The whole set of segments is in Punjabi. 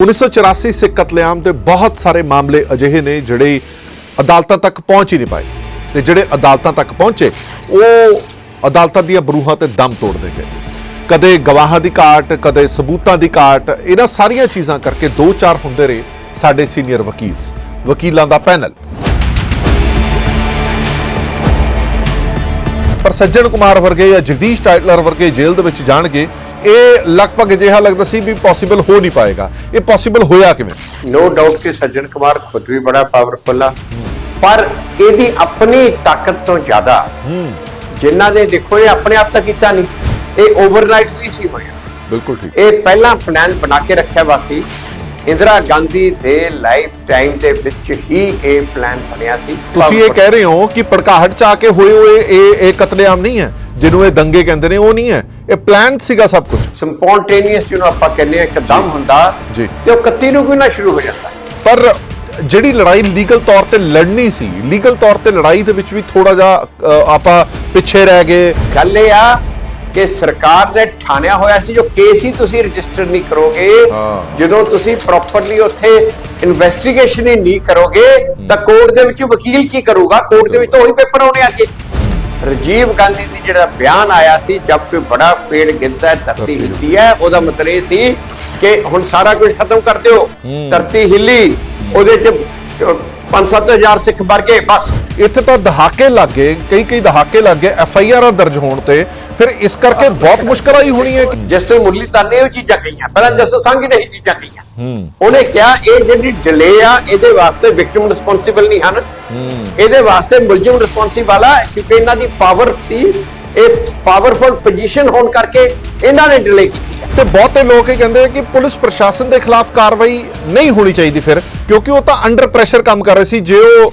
1984 ਸਿੱਖ ਕਤਲੇਆਮ ਦੇ ਬਹੁਤ ਸਾਰੇ ਮਾਮਲੇ ਅਜਿਹੇ ਨੇ ਜਿਹੜੇ ਅਦਾਲਤਾਂ ਤੱਕ ਪਹੁੰਚ ਹੀ ਨਹੀਂ ਪਾਏ। ਤੇ ਜਿਹੜੇ ਅਦਾਲਤਾਂ ਤੱਕ ਪਹੁੰਚੇ, ਉਹ ਅਦਾਲਤਾਂ ਦੀਆਂ ਬਰੂਹਾਂ ਤੇ ਦਮ ਤੋੜਦੇ ਗਏ ਕਦੇ ਗਵਾਹਾਂ ਦੀ ਘਾਟ, ਕਦੇ ਸਬੂਤਾਂ ਦੀ ਘਾਟ, ਇਹਨਾਂ ਸਾਰੀਆਂ ਚੀਜ਼ਾਂ ਕਰਕੇ ਦੋ ਚਾਰ ਹੁੰਦੇ ਰਹੇ ਸਾਡੇ ਸੀਨੀਅਰ ਵਕੀਲ, ਵਕੀਲਾਂ ਦਾ ਪੈਨਲ। ਪਰ ਸੱਜਣ ਕੁਮਾਰ ਵਰਗੇ ਜਾਂ ਜਗਦੀਸ਼ ਟਾਈਟਲਰ ਵਰਗੇ ਜੇਲ੍ਹ ਦੇ ਵਿੱਚ ਜਾਣਗੇ ਇਹ ਲਗਭਗ ਅਜਿਹਾ ਲੱਗਦਾ ਸੀ ਵੀ ਪੋਸੀਬਲ ਹੋ ਨਹੀਂ ਪਾਏਗਾ। ਇਹ ਪੋਸੀਬਲ ਹੋਇਆ ਕਿਵੇਂ? ਨੋ ਡਾਊਟ ਕਿ ਸੱਜਣ ਕੁਮਾਰ ਖੁਦ ਵੀ ਬੜਾ ਪਾਵਰਫੁਲ ਆ। ਪਰ ਇਹਦੀ ਆਪਣੀ ਤਾਕਤ ਤੋਂ ਜ਼ਿਆਦਾ ਜਿਨ੍ਹਾਂ ਨੇ ਦੇਖੋ ਇਹ ਆਪਣੇ ਆਪ ਤਾਂ ਕੀਤਾ ਨਹੀਂ। ਇਹ ਓਵਰਨਾਈਟ ਨਹੀਂ ਸੀ ਹੋਇਆ। ਬਿਲਕੁਲ ਠੀਕ। ਇਹ ਪਹਿਲਾਂ ਪਲਾਨ ਬਣਾ ਕੇ ਰੱਖਿਆ ਵਾ ਸੀ। ਇੰਦਰਾ ਗਾਂਧੀ ਦੇ ਲਾਈਫ ਟਾਈਮ ਦੇ ਵਿੱਚ ਹੀ ਇਹ ਪਲਾਨ ਬਣਿਆ ਸੀ। ਤੁਸੀਂ ਇਹ ਕਹਿ ਰਹੇ ਹੋ ਕਿ ਪੜਕਾਹਟ ਚ ਆ ਕੇ ਹੋਏ ਹੋਏ ਇਹ ਇਹ ਕਤਲੇਆਮ ਨਹੀਂ ਹੈ? ਜਿਹਨੂੰ ਇਹ ਦੰਗੇ ਕਹਿੰਦੇ ਨੇ ਉਹ ਨਹੀਂ ਹੈ। ਇਹ ਪਲਾਨ ਸੀਗਾ ਸਭ ਕੁਝ ਸਪੌਂਟੇਨੀਅਸ ਜਿਹਨੂੰ ਆਪਾਂ ਕਹਿੰਦੇ ਆ ਇੱਕਦਮ ਹੁੰਦਾ ਜੀ। ਤੇ ਉਹ 31 ਨੂੰ ਕੋਈ ਨਾ ਸ਼ੁਰੂ ਹੋ ਜਾਂਦਾ? ਪਰ ਜਿਹੜੀ ਲੜਾਈ ਲੀਗਲ ਤੌਰ ਤੇ ਲੜਨੀ ਸੀ ਲੀਗਲ ਤੌਰ ਤੇ ਲੜਾਈ ਦੇ ਵਿੱਚ ਵੀ ਥੋੜਾ ਜਿਹਾ ਆਪਾਂ ਪਿੱਛੇ ਰਹਿ ਗਏ। ਗੱਲ ਇਹ ਆ ਕਿ ਸਰਕਾਰ ਨੇ ਠਾਣਿਆ ਹੋਇਆ ਸੀ ਜੋ ਕੇਸ ਹੀ ਤੁਸੀਂ ਰਜਿਸਟਰ ਨਹੀਂ ਕਰੋਗੇ। ਜਦੋਂ ਤੁਸੀਂ ਪ੍ਰੋਪਰਲੀ ਉੱਥੇ ਇਨਵੈਸਟੀਗੇਸ਼ਨ ਹੀ ਨਹੀਂ ਕਰੋਗੇ ਤਾਂ ਕੋਰਟ ਦੇ ਵਿੱਚ ਵਕੀਲ ਕੀ ਕਰੂਗਾ? ਕੋਰਟ ਦੇ ਵਿੱਚ ਤਾਂ ਉਹੀ ਪੇਪਰ ਆਉਣੇ ਅੱਗੇ। ਰਾਜੀਵ ਗਾਂਧੀ ਦੀ ਜਿਹੜਾ ਬਿਆਨ ਆਇਆ ਸੀ ਜਦ ਕੋਈ ਬੜਾ ਪੇੜ ਗਿਰਦਾ ਹੈ ਧਰਤੀ ਹਿੱਲਦੀ ਹੈ ਉਹਦਾ ਮਤਲਬ ਇਹ ਸੀ ਕਿ ਹੁਣ ਸਾਰਾ ਕੁਝ ਖਤਮ ਕਰ ਦਿਓ। ਧਰਤੀ ਹਿੱਲੀ ਉਹਦੇ ਚ 5-7000 ਸਿੱਖ ਮਰ ਗਏ ਬਸ। ਇੱਥੇ ਤਾਂ ਦਹਾਕੇ ਲੱਗ ਗਏ ਕਈ ਕਈ ਦਹਾਕੇ ਲੱਗ ਗਏ ਐਫ ਆਈ ਆਰ ਦਰਜ ਹੋਣ ਤੇ। ਫਿਰ ਇਸ ਕਰਕੇ ਬਹੁਤ ਮੁਸ਼ਕਲ ਆਈ ਹੋਣੀ ਹੈ ਕਿ ਜਿਸ ਤੇ ਮੁਰਲੀ ਤਾਨੇ ਉਹ ਚੀਜ਼ਾਂ ਕਹੀਆਂ। ਪਹਿਲਾਂ ਜਸ ਸੰਘ ਨੇ ਇਹ ਚੀਜ਼ਾਂ ਕਹੀਆਂ। ਹੂੰ। ਉਹਨੇ ਕਿਹਾ ਇਹ ਜਿਹੜੀ ਡਿਲੇ ਆ ਇਹਦੇ ਵਾਸਤੇ ਵਿਕਟਿਮ ਰਿਸਪੌਂਸਿਬਲ ਨਹੀਂ ਹਨ। ਇਹਦੇ ਵਾਸਤੇ ਮੁਲਜ਼ਮ ਰਿਸਪੌਂਸਿਬਲ ਆ ਕਿਉਂਕਿ ਇਹਨਾਂ ਦੀ ਪਾਵਰ ਸੀ ਇਹ ਪਾਵਰਫੁਲ ਪੋਜੀਸ਼ਨ ਹੋਣ ਕਰਕੇ ਇਹਨਾਂ ਨੇ ਡਿਲੇ ਕੀਤੀ। ਤੇ ਬਹੁਤੇ ਲੋਕ ਇਹ ਕਹਿੰਦੇ ਆ ਕਿ ਪੁਲਿਸ ਪ੍ਰਸ਼ਾਸਨ ਦੇ ਖਿਲਾਫ ਕਾਰਵਾਈ ਨਹੀਂ ਹੋਣੀ ਚਾਹੀਦੀ ਫਿਰ ਕਿਉਂਕਿ ਉਹ ਤਾਂ ਅੰਡਰ ਪ੍ਰੈਸ਼ਰ ਕੰਮ ਕਰ ਰਹੇ ਸੀ ਜੇ ਉਹ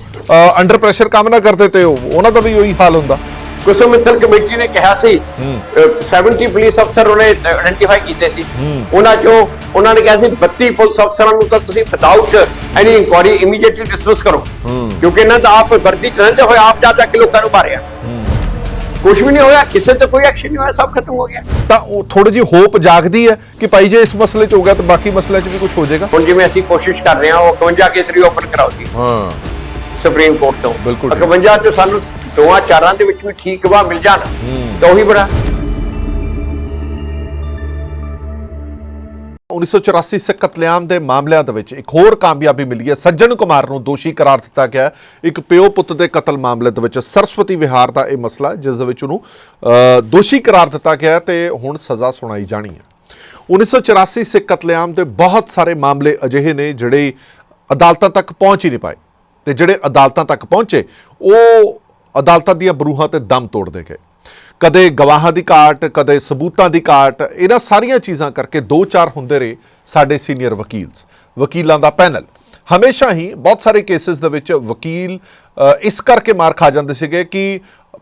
ਅੰਡਰ ਪ੍ਰੈਸ਼ਰ ਕੰਮ ਨਾ ਕਰਦੇ ਤੇ ਉਹ ਉਹਨਾਂ ਦਾ ਵੀ ਉਹੀ ਹਾਲ ਹੁੰਦਾ। ਕੁਸਮ ਮਿੱਤਲ ਕਮੇਟੀ ਨੇ ਕਿਹਾ ਸੀ ਅਹ, 70 ਪੁਲਿਸ ਅਫਸਰ ਉਹਨੇ ਆਇਡੈਂਟੀਫਾਈ ਕੀਤੇ ਸੀ। ਉਹਨਾਂ ਚੋਂ ਉਹਨਾਂ ਨੇ ਕਿਹਾ ਸੀ 32 ਪੁਲਿਸ ਅਫਸਰਾਂ ਨੂੰ ਤਾਂ ਤੁਸੀਂ without any inquiry immediately dismiss ਕਰੋ। ਕਿਉਂਕਿ ਇਹਨਾਂ ਦਾ ਆਪ ਵਰਦੀ ਚ ਰਹਿੰਦੇ ਹੋਏ ਆਪ ਜਾ ਜਾ ਕੇ ਲੋਕਾਂ ਨੂੰ ਮਾਰਿਆ। ਕੁਝ ਵੀ ਨਹੀਂ ਹੋਇਆ ਕਿਸੇ ਤੇ ਕੋਈ ਐਕਸ਼ਨ ਨਹੀਂ ਹੋਇਆ ਸਭ ਖਤਮ ਹੋ ਗਿਆ। ਤਾਂ ਉਹ ਥੋੜੀ ਜਿਹੀ ਹੋਪ ਜਾਗਦੀ ਹੈ ਕਿ ਭਾਈ ਜੇ ਇਸ ਮਸਲੇ 'ਚ ਹੋ ਗਿਆ ਤਾਂ ਬਾਕੀ ਮਸਲਿਆਂ 'ਚ ਵੀ ਕੁਝ ਹੋ ਜਾਏਗਾ? ਹੁਣ ਜਿਵੇਂ ਅਸੀਂ ਕੋਸ਼ਿਸ਼ ਕਰ ਰਹੇ ਹਾਂ ਉਹ 51 ਕੇਸ ਰੀਓਪਨ ਕਰਾਓ ਜੀ। ਹਾਂ। ਸੁਪਰੀਮ ਕੋਰਟ ਤੋਂ। ਬਿਲਕੁਲ। 51 ਚ ਸਾਨੂੰ ਦੋਆਂ ਚਾਰਾਂ ਦੇ ਵਿੱਚ ਵੀ ਠੀਕ ਵਾ ਮਿਲ ਜਾਣ। ਤਾਂ ਉਹੀ ਬੜਾ 1984 ਸਿੱਖ ਕਤਲੇਆਮ ਦੇ ਮਾਮਲਿਆਂ ਦੇ ਵਿੱਚ ਇੱਕ ਹੋਰ ਕਾਮਯਾਬੀ ਮਿਲੀ ਹੈ। ਸੱਜਣ ਕੁਮਾਰ ਨੂੰ ਦੋਸ਼ੀ ਕਰਾਰ ਦਿੱਤਾ ਗਿਆ ਇੱਕ ਪਿਓ ਪੁੱਤ ਦੇ ਕਤਲ ਮਾਮਲੇ ਦੇ ਵਿੱਚ ਸਰਸਵਤੀ ਵਿਹਾਰ ਦਾ ਇਹ ਮਸਲਾ ਜਿਸ ਦੇ ਵਿੱਚ ਉਹਨੂੰ ਦੋਸ਼ੀ ਕਰਾਰ ਦਿੱਤਾ ਗਿਆ ਹੈ ਤੇ ਹੁਣ ਸਜ਼ਾ ਸੁਣਾਈ ਜਾਣੀ ਹੈ। 1984 ਸਿੱਖ ਕਤਲੇਆਮ ਦੇ ਬਹੁਤ ਸਾਰੇ ਮਾਮਲੇ ਅਜਿਹੇ ਨੇ ਜਿਹੜੇ ਅਦਾਲਤਾਂ ਤੱਕ ਪਹੁੰਚ ਹੀ ਨਹੀਂ ਪਾਏ। ਤੇ ਜਿਹੜੇ ਅਦਾਲਤਾਂ ਤੱਕ ਪਹੁੰਚੇ, ਉਹ ਅਦਾਲਤਾਂ ਦੀਆਂ ਬਰੂਹਾਂ ਤੇ ਦਮ ਤੋੜਦੇ ਗਏ। ਕਦੇ ਗਵਾਹਾਂ ਦੀ ਘਾਟ, ਕਦੇ ਸਬੂਤਾਂ ਦੀ ਘਾਟ, ਇਹਨਾਂ ਸਾਰੀਆਂ ਚੀਜ਼ਾਂ ਕਰਕੇ ਦੋ ਚਾਰ ਹੁੰਦੇ ਰਹੇ ਸਾਡੇ ਸੀਨੀਅਰ ਵਕੀਲਸ, ਵਕੀਲਾਂ ਦਾ ਪੈਨਲ। ਹਮੇਸ਼ਾ ਹੀ ਬਹੁਤ ਸਾਰੇ ਕੇਸਿਸ ਦੇ ਵਿੱਚ ਵਕੀਲ ਇਸ ਕਰਕੇ ਮਾਰ ਖਾ ਜਾਂਦੇ ਸੀਗੇ ਕਿ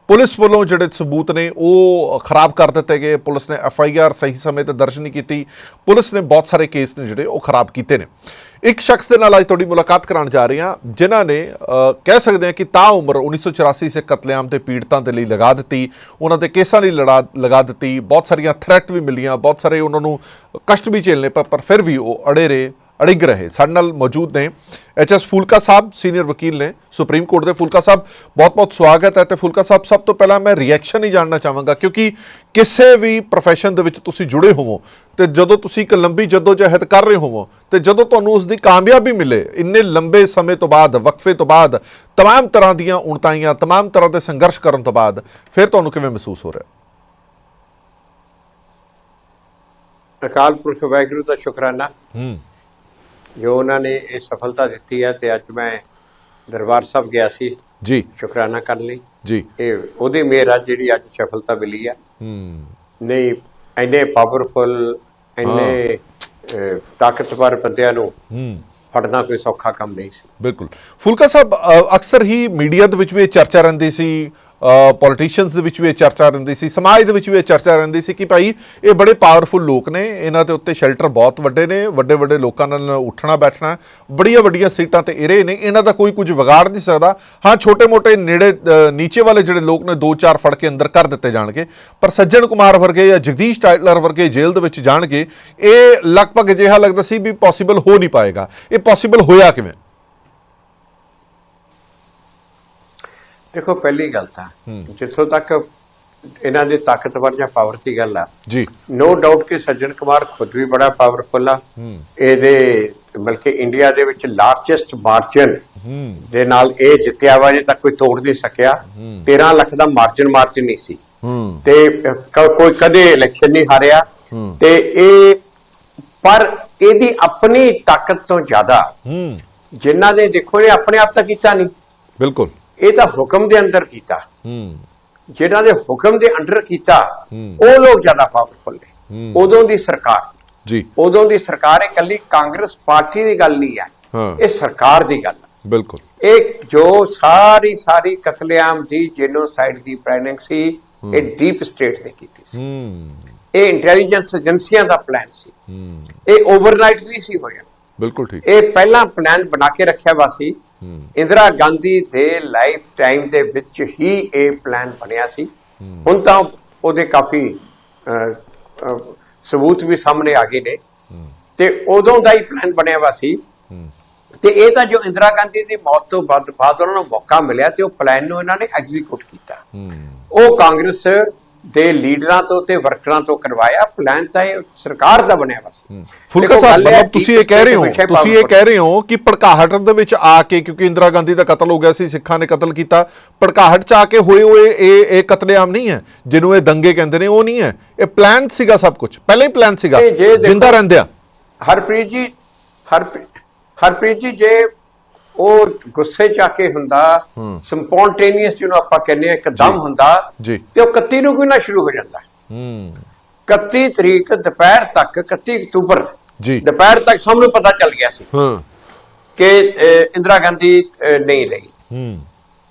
ਪੁਲਿਸ ਵੱਲੋਂ ਜਿਹੜੇ ਸਬੂਤ ਨੇ ਉਹ ਖਰਾਬ ਕਰ ਦਿੱਤੇ ਗਏ। ਪੁਲਿਸ ਨੇ ਐਫ ਆਈ ਆਰ ਸਹੀ ਸਮੇਂ ਤੇ ਦਰਜ ਨਹੀਂ ਕੀਤੀ। ਪੁਲਿਸ ਨੇ ਬਹੁਤ ਸਾਰੇ ਕੇਸ ਨੇ ਜਿਹੜੇ ਉਹ ਖਰਾਬ ਕੀਤੇ ਨੇ। ਇੱਕ ਸ਼ਖਸ ਦੇ ਨਾਲ ਅੱਜ ਤੁਹਾਡੀ ਮੁਲਾਕਾਤ ਕਰਾਉਣ ਜਾ ਰਹੇ ਹਾਂ, ਜਿਨ੍ਹਾਂ ਨੇ ਕਹਿ ਸਕਦੇ ਹਾਂ ਕਿ ਤਾਂ ਉਮਰ 1984 ਸੇ ਕਤਲੇਆਮ ਤੇ ਪੀੜਤਾਂ ਦੇ ਲਈ ਲਗਾ ਦਿੱਤੀ, ਉਹਨਾਂ ਦੇ ਕੇਸਾਂ ਲਈ ਲੜਾ, ਲਗਾ ਦਿੱਤੀ, ਬਹੁਤ ਸਾਰੀਆਂ ਥ੍ਰੈਟ ਵੀ ਮਿਲੀਆਂ, ਬਹੁਤ ਸਾਰੇ ਉਹਨਾਂ ਨੂੰ ਕਸ਼ਟ ਵੀ ਝੇਲਨੇ ਪਰ ਪਰ ਫਿਰ ਵੀ ਉਹ ਅੜੇ ਰਹੇ। ਅੜਿਗ ਰਹੇ ਸਾਡੇ ਨਾਲ ਮੌਜੂਦ ਨੇ H S Phoolka Sahib senior ਵਕੀਲ ਨੇ ਸੁਪਰੀਮ ਕੋਰਟ ਦੇ ਫੂਲਕਾ ਸਾਹਿਬ ਬਹੁਤ ਬਹੁਤ ਸਵਾਗਤ ਹੈ ਤੇ ਫੂਲਕਾ ਸਾਹਿਬ ਸਭ ਤੋਂ ਪਹਿਲਾਂ ਮੈਂ ਰਿਐਕਸ਼ਨ ਹੀ ਜਾਣਨਾ ਚਾਹਾਂਗਾ ਕਿਉਂਕਿ ਕਿਸੇ ਵੀ profession ਦੇ ਵਿੱਚ ਤੁਸੀਂ ਜੁੜੇ ਹੋਵੋ ਤੇ ਜਦੋਂ ਤੁਸੀਂ ਇੱਕ ਲੰਬੀ ਜਦੋਜਹਿਦ ਕਰ ਰਹੇ ਹੋਵੋ ਤੇ ਜਦੋਂ ਤੁਹਾਨੂੰ ਉਸ ਦੀ ਕਾਮਯਾਬੀ ਮਿਲੇ ਇੰਨੇ ਲੰਬੇ ਸਮੇਂ ਤੋਂ ਬਾਅਦ ਵਕਫੇ ਤੋਂ ਬਾਅਦ तमाम ਤਰ੍ਹਾਂ ਦੀਆਂ ਉਣਤਾਈਆਂ तमाम ਤਰ੍ਹਾਂ ਦੇ ਸੰਘਰਸ਼ ਕਰਨ ਤੋਂ ਬਾਅਦ ਫਿਰ ਤੁਹਾਨੂੰ ਕਿਵੇਂ ਮਹਿਸੂਸ ਹੋ ਰਿਹਾ ਅਕਾਲ ਪੁਰਖ ਵਾਹਿਗੁਰੂ ਦਾ ਸ਼ੁਕਰਾਨਾ ਹੂੰ ਜੋ ਉਹਨਾਂ ਨੇ ਇਹ ਸਫਲਤਾ ਦਿੱਤੀ ਹੈ ਤੇ ਅੱਜ ਮੈਂ ਦਰਬਾਰ ਸਾਹਿਬ ਗਿਆ ਸੀ। ਜੀ। ਸ਼ੁਕਰਾਨਾ ਕਰਨ ਲਈ। ਜੀ। ਇਹ ਉਹਦੀ ਮਿਹਰ ਆ ਜਿਹੜੀ ਅੱਜ ਸਫਲਤਾ ਮਿਲੀ ਆ। ਹੂੰ। ਨਹੀਂ ਇੰਨੇ ਪਾਵਰਫੁਲ ਅਹ, ਤਾਕਤਵਰ ਬੰਦਿਆਂ ਨੂੰ ਹੂੰ। ਫੜਨਾ ਕੋਈ ਸੌਖਾ ਕੰਮ ਨਹੀਂ ਸੀ। ਬਿਲਕੁਲ। ਫੁਲਕਾ ਸਾਹਿਬ ਅਕਸਰ ਹੀ ਮੀਡੀਆ ਦੇ ਵਿੱਚ ਵੀ ਚਰਚਾ ਰਹਿੰਦੀ ਸੀ ਪੋਲੀਟੀਸ਼ੀਅਨਸ ਦੇ ਵਿੱਚ ਵੀ ਇਹ ਚਰਚਾ ਰਹਿੰਦੀ ਸੀ, ਸਮਾਜ ਦੇ ਵਿੱਚ ਵੀ ਇਹ ਚਰਚਾ ਰਹਿੰਦੀ ਸੀ ਕਿ ਭਾਈ ਇਹ ਬੜੇ ਪਾਵਰਫੁਲ ਲੋਕ ਨੇ, ਇਹਨਾਂ ਦੇ ਉੱਤੇ ਸ਼ੈਲਟਰ ਬਹੁਤ ਵੱਡੇ ਨੇ ਵੱਡੇ ਵੱਡੇ ਲੋਕਾਂ ਨਾਲ ਉੱਠਣਾ ਬੈਠਣਾ ਬੜੀਆਂ ਵੱਡੀਆਂ ਸੀਟਾਂ ਤੇ ਇਰੇ ਨੇ, ਇਹਨਾਂ ਦਾ ਕੋਈ ਕੁਝ ਵਿਗਾੜ ਨਹੀਂ ਸਕਦਾ। ਹਾਂ, ਛੋਟੇ-ਮੋਟੇ ਨੇੜੇ ਨੀਚੇ ਵਾਲੇ ਜਿਹੜੇ ਲੋਕ ਨੇ ਦੋ ਚਾਰ ਫੜ ਕੇ ਅੰਦਰ ਕਰ ਦਿੱਤੇ ਜਾਣਗੇ। ਪਰ ਸੱਜਣ ਕੁਮਾਰ ਵਰਗੇ ਜਾਂ ਜਗਦੀਸ਼ ਟਾਈਟਲਰ ਵਰਗੇ ਜੇਲ੍ਹ ਦੇ ਵਿੱਚ ਜਾਣਗੇ, ਇਹ ਲਗਭਗ ਅਜਿਹਾ ਲੱਗਦਾ ਸੀ ਵੀ ਪੋਸੀਬਲ ਹੋ ਨਹੀਂ ਪਾਏਗਾ। ਇਹ ਪੋਸੀਬਲ ਹੋਇਆ ਕਿਵੇਂ? ਦੇਖੋ ਪਹਿਲੀ ਗੱਲ ਤਾਂ ਜਿੱਥੋਂ ਤੱਕ ਇਹਨਾਂ ਦੀ ਤਾਕਤਵਰ ਜਾਂ ਪਾਵਰ ਦੀ ਗੱਲ ਆ ਜੀ। ਨੋ ਡਾਊਟ ਕਿ ਸੱਜਣ ਕੁਮਾਰ ਖੁਦ ਵੀ ਬੜਾ ਪਾਵਰਫੁਲ ਆ। ਇਹਦੇ ਬਲਕਿ ਇੰਡੀਆ ਦੇ ਵਿੱਚ ਲਾਰਜੈਸਟ ਮਾਰਜਨ ਦੇ ਨਾਲ ਇਹ ਜਿੱਤਿਆ ਵਾ ਜੇ ਤੱਕ ਕੋਈ ਤੋੜ ਨਹੀਂ ਸਕਿਆ। 13 ਲੱਖ ਦਾ ਮਾਰਜਨ ਮਾਰਜਨ ਨਹੀਂ ਸੀ। ਤੇ ਕੋਈ ਕਦੇ ਇਲੈਕਸ਼ਨ ਨਹੀਂ ਹਾਰਿਆ। ਤੇ ਇਹ ਪਰ ਇਹਦੀ ਆਪਣੀ ਤਾਕਤ ਤੋਂ ਜ਼ਿਆਦਾ ਜਿਨ੍ਹਾਂ ਨੇ ਦੇਖੋ ਇਹ ਆਪਣੇ ਆਪ ਤਾਂ ਕੀਤਾ ਨਹੀਂ। ਬਿਲਕੁਲ। ਇਹ ਤਾਂ ਹੁਕਮ ਦੇ ਅੰਦਰ ਕੀਤਾ। ਹੂੰ। ਜਿਨ੍ਹਾਂ ਦੇ ਹੁਕਮ ਦੇ ਅੰਡਰ ਕੀਤਾ। ਉਹ ਲੋਕ ਜ਼ਿਆਦਾ ਪਾਵਰਫੁਲ ਨੇ। ਉਦੋਂ ਦੀ ਸਰਕਾਰ। ਜੀ। ਉਦੋਂ ਦੀ ਸਰਕਾਰ ਇਹ ਕੱਲੀ ਕਾਂਗਰਸ ਪਾਰਟੀ ਦੀ ਗੱਲ ਨਹੀਂ ਹੈ। ਇਹ ਸਰਕਾਰ ਦੀ ਗੱਲ ਬਿਲਕੁਲ। ਇਹ ਜੋ ਸਾਰੀ ਸਾਰੀ ਕਤਲੇਆਮ ਦੀ ਜੈਨੋਸਾਈਡ ਦੀ ਪਲੈਨਿੰਗ ਸੀ ਇਹ ਡੀਪ ਸਟੇਟ ਨੇ ਕੀਤੀ ਸੀ। ਹੂੰ। ਇਹ ਇੰਟੈਲੀਜੈਂਸ ਏਜੰਸੀਆਂ ਦਾ ਪਲਾਨ ਸੀ। ਹੂੰ। ਇਹ ਓਵਰਨਾਈਟ ਨਹੀਂ ਸੀ ਹੋਇਆ। ਬਿਲਕੁਲ ਠੀਕ। ਇਹ ਪਹਿਲਾਂ ਪਲਾਨ ਬਣਾ ਕੇ ਰੱਖਿਆ ਵਾ ਸੀ। ਇੰਦਰਾ ਗਾਂਧੀ ਦੇ ਲਾਈਫ ਟਾਈਮ ਦੇ ਵਿੱਚ ਹੀ ਇਹ ਪਲਾਨ ਬਣਿਆ ਸੀ। ਹੁਣ ਤਾਂ ਉਹਦੇ ਕਾਫੀ ਸਬੂਤ ਵੀ ਸਾਹਮਣੇ ਆ ਗਏ ਨੇ। ਤੇ ਉਦੋਂ ਦਾ ਹੀ ਪਲਾਨ ਬਣਿਆ ਵਾ ਸੀ। ਤੇ ਇਹ ਤਾਂ ਜੋ ਇੰਦਰਾ ਗਾਂਧੀ ਦੀ ਮੌਤ ਤੋਂ ਬਾਅਦ ਬਾਅਦ ਉਹਨਾਂ ਨੂੰ ਮੌਕਾ ਮਿਲਿਆ ਤੇ ਉਹ ਪਲਾਨ ਨੂੰ ਇਹਨਾਂ ਨੇ ਐਗਜ਼ੀਕਿਊਟ ਕੀਤਾ। ਉਹ ਕਾਂਗਰਸ ਦੇ ਲੀਡਰਾਂ ਤੋਂ ਤੇ ਵਰਕਰਾਂ ਤੋਂ ਕਰਵਾਇਆ ਪਲਾਨ ਤਾਂ ਇਹ ਸਰਕਾਰ ਦਾ ਬਣਿਆ ਵਾ ਸੀ ਫੁਲਕਾ ਸਾਹਿਬ ਤੁਸੀਂ ਇਹ ਕਹਿ ਰਹੇ ਹੋ ਤੁਸੀਂ ਇਹ। ਕਹਿ ਰਹੇ ਹੋ ਕਿ ਭੜਕਾਹਟ ਦੇ ਵਿੱਚ ਆ ਕੇ ਕਿਉਂਕਿ ਇੰਦਰਾ ਗਾਂਧੀ ਦਾ ਕਤਲ ਹੋ ਗਿਆ ਸੀ ਸਿੱਖਾਂ ਨੇ ਕਤਲ ਕੀਤਾ ਭੜਕਾਹਟ ਚ ਆ ਕੇ ਹੋਏ ਹੋਏ ਇਹ ਇਹ ਕਤਲੇਆਮ ਨਹੀਂ ਹੈ ਜਿਹਨੂੰ ਇਹ ਦੰਗੇ ਕਹਿੰਦੇ ਨੇ ਉਹ ਨਹੀਂ ਹੈ। ਇਹ ਪਲਾਨ ਸੀਗਾ ਸਭ ਕੁਝ ਪਹਿਲਾਂ ਹੀ ਪਲਾਨ ਸੀਗਾ ਜਿੰਦਾ ਰਹਿੰਦਿਆਂ। ਹਰਪ੍ਰੀਤ ਜੀ ਹਰਪ੍ਰੀਤ ਜੀ ਜੇ ਉਹ ਗੁੱਸੇ ਚ ਆ ਕੇ ਹੁੰਦਾ ਸਪੌਂਟੇਨੀਅਸ ਜਿਹਨੂੰ ਆਪਾਂ ਕਹਿੰਦੇ ਆ ਇੱਕਦਮ ਹੁੰਦਾ। ਤੇ ਉਹ 31 ਨੂੰ ਕਿਉਂ ਨਾ ਸ਼ੁਰੂ ਹੋ ਜਾਂਦਾ? ਹੂੰ। 31 ਤਰੀਕ ਦੁਪਹਿਰ ਤੱਕ 31 ਅਕਤੂਬਰ। ਜੀ। ਦੁਪਹਿਰ ਤੱਕ ਸਭ ਨੂੰ ਪਤਾ ਚੱਲ ਗਿਆ ਸੀ ਹਾਂ। ਕਿ ਇੰਦਰਾ ਗਾਂਧੀ ਨਹੀਂ ਰਹੀ। ਹੂੰ।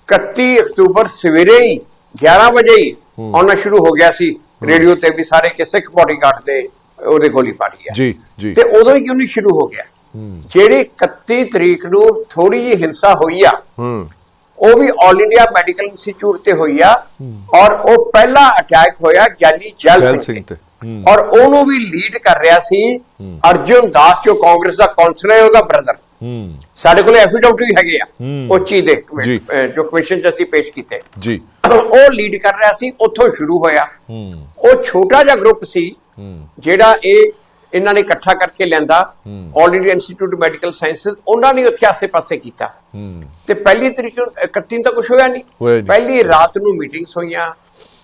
31 ਅਕਤੂਬਰ ਸਵੇਰੇ ਹੀ 11 ਵਜੇ ਹੀ ਆਉਣਾ ਸ਼ੁਰੂ ਹੋ ਗਿਆ ਸੀ। ਰੇਡੀਓ ਤੇ ਵੀ ਸਾਰੇ ਕਿ ਸਿੱਖ ਬਾਡੀਗਾਰਡ ਦੇ ਉਹਦੇ ਗੋਲੀ ਪਾੜੀ ਆ। ਜੀ ਜੀ। ਤੇ ਉਦੋਂ ਹੀ ਕਿਉਂ ਨਹੀਂ ਸ਼ੁਰੂ ਹੋ ਗਿਆ? ਜਿਹੜੀ 31 ਤਰੀਕ ਨੂੰ ਥੋੜੀ ਜਿਹੀ ਹਿੰਸਾ ਹੋਈ ਆ ਉਹ ਵੀ 올 ਇੰਡੀਆ ਮੈਡੀਕਲ ਇੰਸਟੀਚਿਊਟ ਤੇ ਹੋਈ ਆ ਔਰ ਉਹ ਪਹਿਲਾ ਅਟੈਕ ਹੋਇਆ ਗਿਆਨੀ ਜੈਲ ਸਿੰਘ ਤੇ। ਔਰ ਉਹਨੂੰ ਵੀ ਲੀਡ ਕਰ ਰਿਹਾ ਸੀ ਅਰਜੁਨ ਦਾਸ ਜੋ ਕਾਂਗਰਸ ਦਾ ਕਾਉਂਸਲਰ ਹੈ ਉਹਦਾ ਬ੍ਰਦਰ ਸਾਡੇ ਕੋਲ ਐਫੀਡੇਵਿਟ ਵੀ ਹੈਗੇ ਆ ਚੀਜ਼ ਦੇ ਜੀ। ਕਮਿਸ਼ਨ ਚ ਅਸੀਂ ਪੇਸ਼ ਕੀਤੇ। ਜੀ। ਉਹ ਲੀਡ ਕਰ ਰਿਹਾ ਸੀ ਉੱਥੋਂ ਸ਼ੁਰੂ ਹੋਇਆ। ਉਹ ਛੋਟਾ ਜਿਹਾ ਗਰੁੱਪ ਸੀ ਜਿਹੜਾ ਇਹ ਇਹਨਾਂ ਨੇ ਇਕੱਠਾ ਕਰਕੇ ਲਿਆਂਦਾ all India institute medical sciences ਉਹਨਾਂ ਨੇ ਉੱਥੇ ਆਸੇ-ਪਾਸੇ ਕੀਤਾ। ਤੇ ਪਹਿਲੀ ਤਰੀਕ ਨੂੰ 31 ਨੂੰ ਤਾਂ ਕੁਝ ਹੋਇਆ ਨਹੀਂ। ਪਹਿਲੀ ਰਾਤ ਨੂੰ ਮੀਟਿੰਗਸ ਹੋਈਆਂ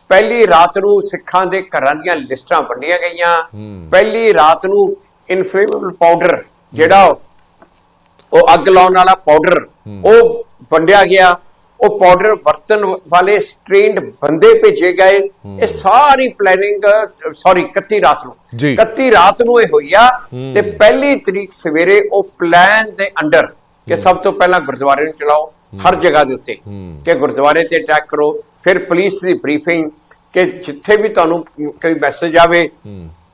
ਪਹਿਲੀ ਰਾਤ ਨੂੰ ਸਿੱਖਾਂ ਦੇ ਘਰਾਂ ਦੀਆਂ ਲਿਸਟਾਂ ਵੰਡੀਆਂ ਗਈਆਂ ਪਹਿਲੀ ਰਾਤ ਨੂੰ ਇਨਫਲੇਮੇਬਲ ਪਾਊਡਰ ਜਿਹੜਾ ਉਹ ਅੱਗ ਲਾਉਣ ਵਾਲਾ ਪਾਊਡਰ ਉਹ ਵੰਡਿਆ ਗਿਆ। ਉਹ ਪਾਊਡਰ ਵਰਤਨ ਵਾਲੇ ਸਟ੍ਰੇਨਡ ਬੰਦੇ ਭੇਜੇ ਗਏ। ਇਹ ਸਾਰੀ ਪਲੈਨਿੰਗ ਸੌਰੀ 31 ਰਾਤ ਨੂੰ। ਜੀ। 31 ਰਾਤ ਨੂੰ ਇਹ ਹੋਈਆ ਤੇ ਪਹਿਲੀ ਤਰੀਕ ਸਵੇਰੇ ਉਹ ਪਲਾਨ ਦੇ ਅੰਡਰ ਕਿ ਸਭ ਤੋਂ ਪਹਿਲਾਂ ਗੁਰਦੁਆਰੇ ਨੂੰ ਚਲਾਓ ਹਰ ਜਗ੍ਹਾ ਦੇ ਉੱਤੇ ਕਿ ਗੁਰਦੁਆਰੇ ਤੇ ਅਟੈਕ ਕਰੋ ਫਿਰ ਪੁਲਿਸ ਦੀ ਬਰੀਫਿੰਗ ਕਿ ਜਿੱਥੇ ਵੀ ਤੁਹਾਨੂੰ ਕੋਈ ਮੈਸੇਜ ਆਵੇ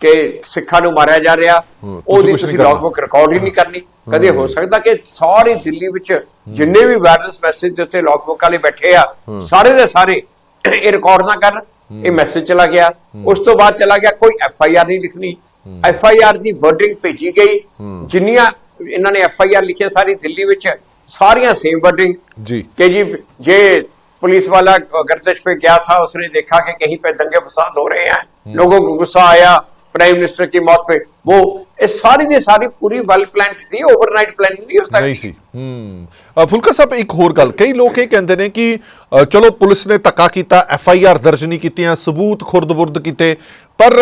ਕਿ ਸਿੱਖਾਂ ਨੂੰ ਮਾਰਿਆ ਜਾ ਰਿਹਾ ਤੁਸੀਂ ਉਹਦੀ ਕੁਛ ਨਹੀਂ ਤੁਸੀਂ ਕਰਨਾ। ਲੌਗਬੁੱਕ ਰਿਕਾਰਡ ਹੀ ਨਹੀਂ ਕਰਨੀ ਕਦੇ ਹੋ ਸਕਦਾ ਕਿ ਸਾਰੀ ਦਿੱਲੀ ਵਿੱਚ ਜਿੰਨੇ ਵੀ ਵਾਇਰਲੈਸ ਮੈਸੇਜ ਦੇ ਉੱਤੇ ਲੌਗਬੁੱਕ ਵਾਲੇ ਬੈਠੇ ਆ ਸਾਰੇ ਦੇ ਸਾਰੇ ਇਹ ਰਿਕਾਰਡ ਨਾ ਕਰਨ ਇਹ ਮੈਸੇਜ ਚਲਾ ਗਿਆ ਉਸ ਤੋਂ ਬਾਅਦ ਚਲਾ ਗਿਆ ਕੋਈ ਐਫ ਆਈ ਆਰ ਨਹੀਂ ਲਿਖਣੀ ਐਫ ਆਈ ਆਰ ਦੀ ਵਰਡਿੰਗ ਭੇਜੀ ਗਈ ਜਿੰਨੀਆਂ ਇਹਨਾਂ ਨੇ ਐਫ ਆਈ ਆਰ ਲਿਖੀਆਂ ਸਾਰੀ ਦਿੱਲੀ ਵਿੱਚ ਸਾਰੀਆਂ ਸੇਮ ਵਰਡਿੰਗ ਜੀ कि जी जे पुलिस वाला गर्दिश पे गया था उसने देखा कि कहीं पे दंगे फसाद हो रहे हैं लोगों को गुस्सा आया प्राइम मिनिस्टर की मौत पे वो ये सारी ਦੀ ਸਾਰੀ ਪੂਰੀ ਵੈਲ ਪਲਾਨਡ ਸੀ ਓਵਰਨਾਈਟ ਪਲਾਨਿੰਗ ਨਹੀਂ ਹੋ ਨਹੀਂ ਸਕਦੀ ਸੀ ਹੂੰ ਅ, ਫੁਲਕਾ ਸਾਹਿਬ ਇੱਕ ਹੋਰ ਗੱਲ ਕਈ ਲੋਕ ਇਹ ਕਹਿੰਦੇ ਨੇ ਕਿ ਅ, ਚਲੋ ਪੁਲਿਸ ਨੇ ਧੱਕਾ ਕੀਤਾ ਐਫ ਆਈ ਆਰ ਦਰਜ ਨਹੀਂ ਕੀਤੀਆਂ ਸਬੂਤ ਖੁਰਦ-ਬੁਰਦ ਕੀਤੇ ਪਰ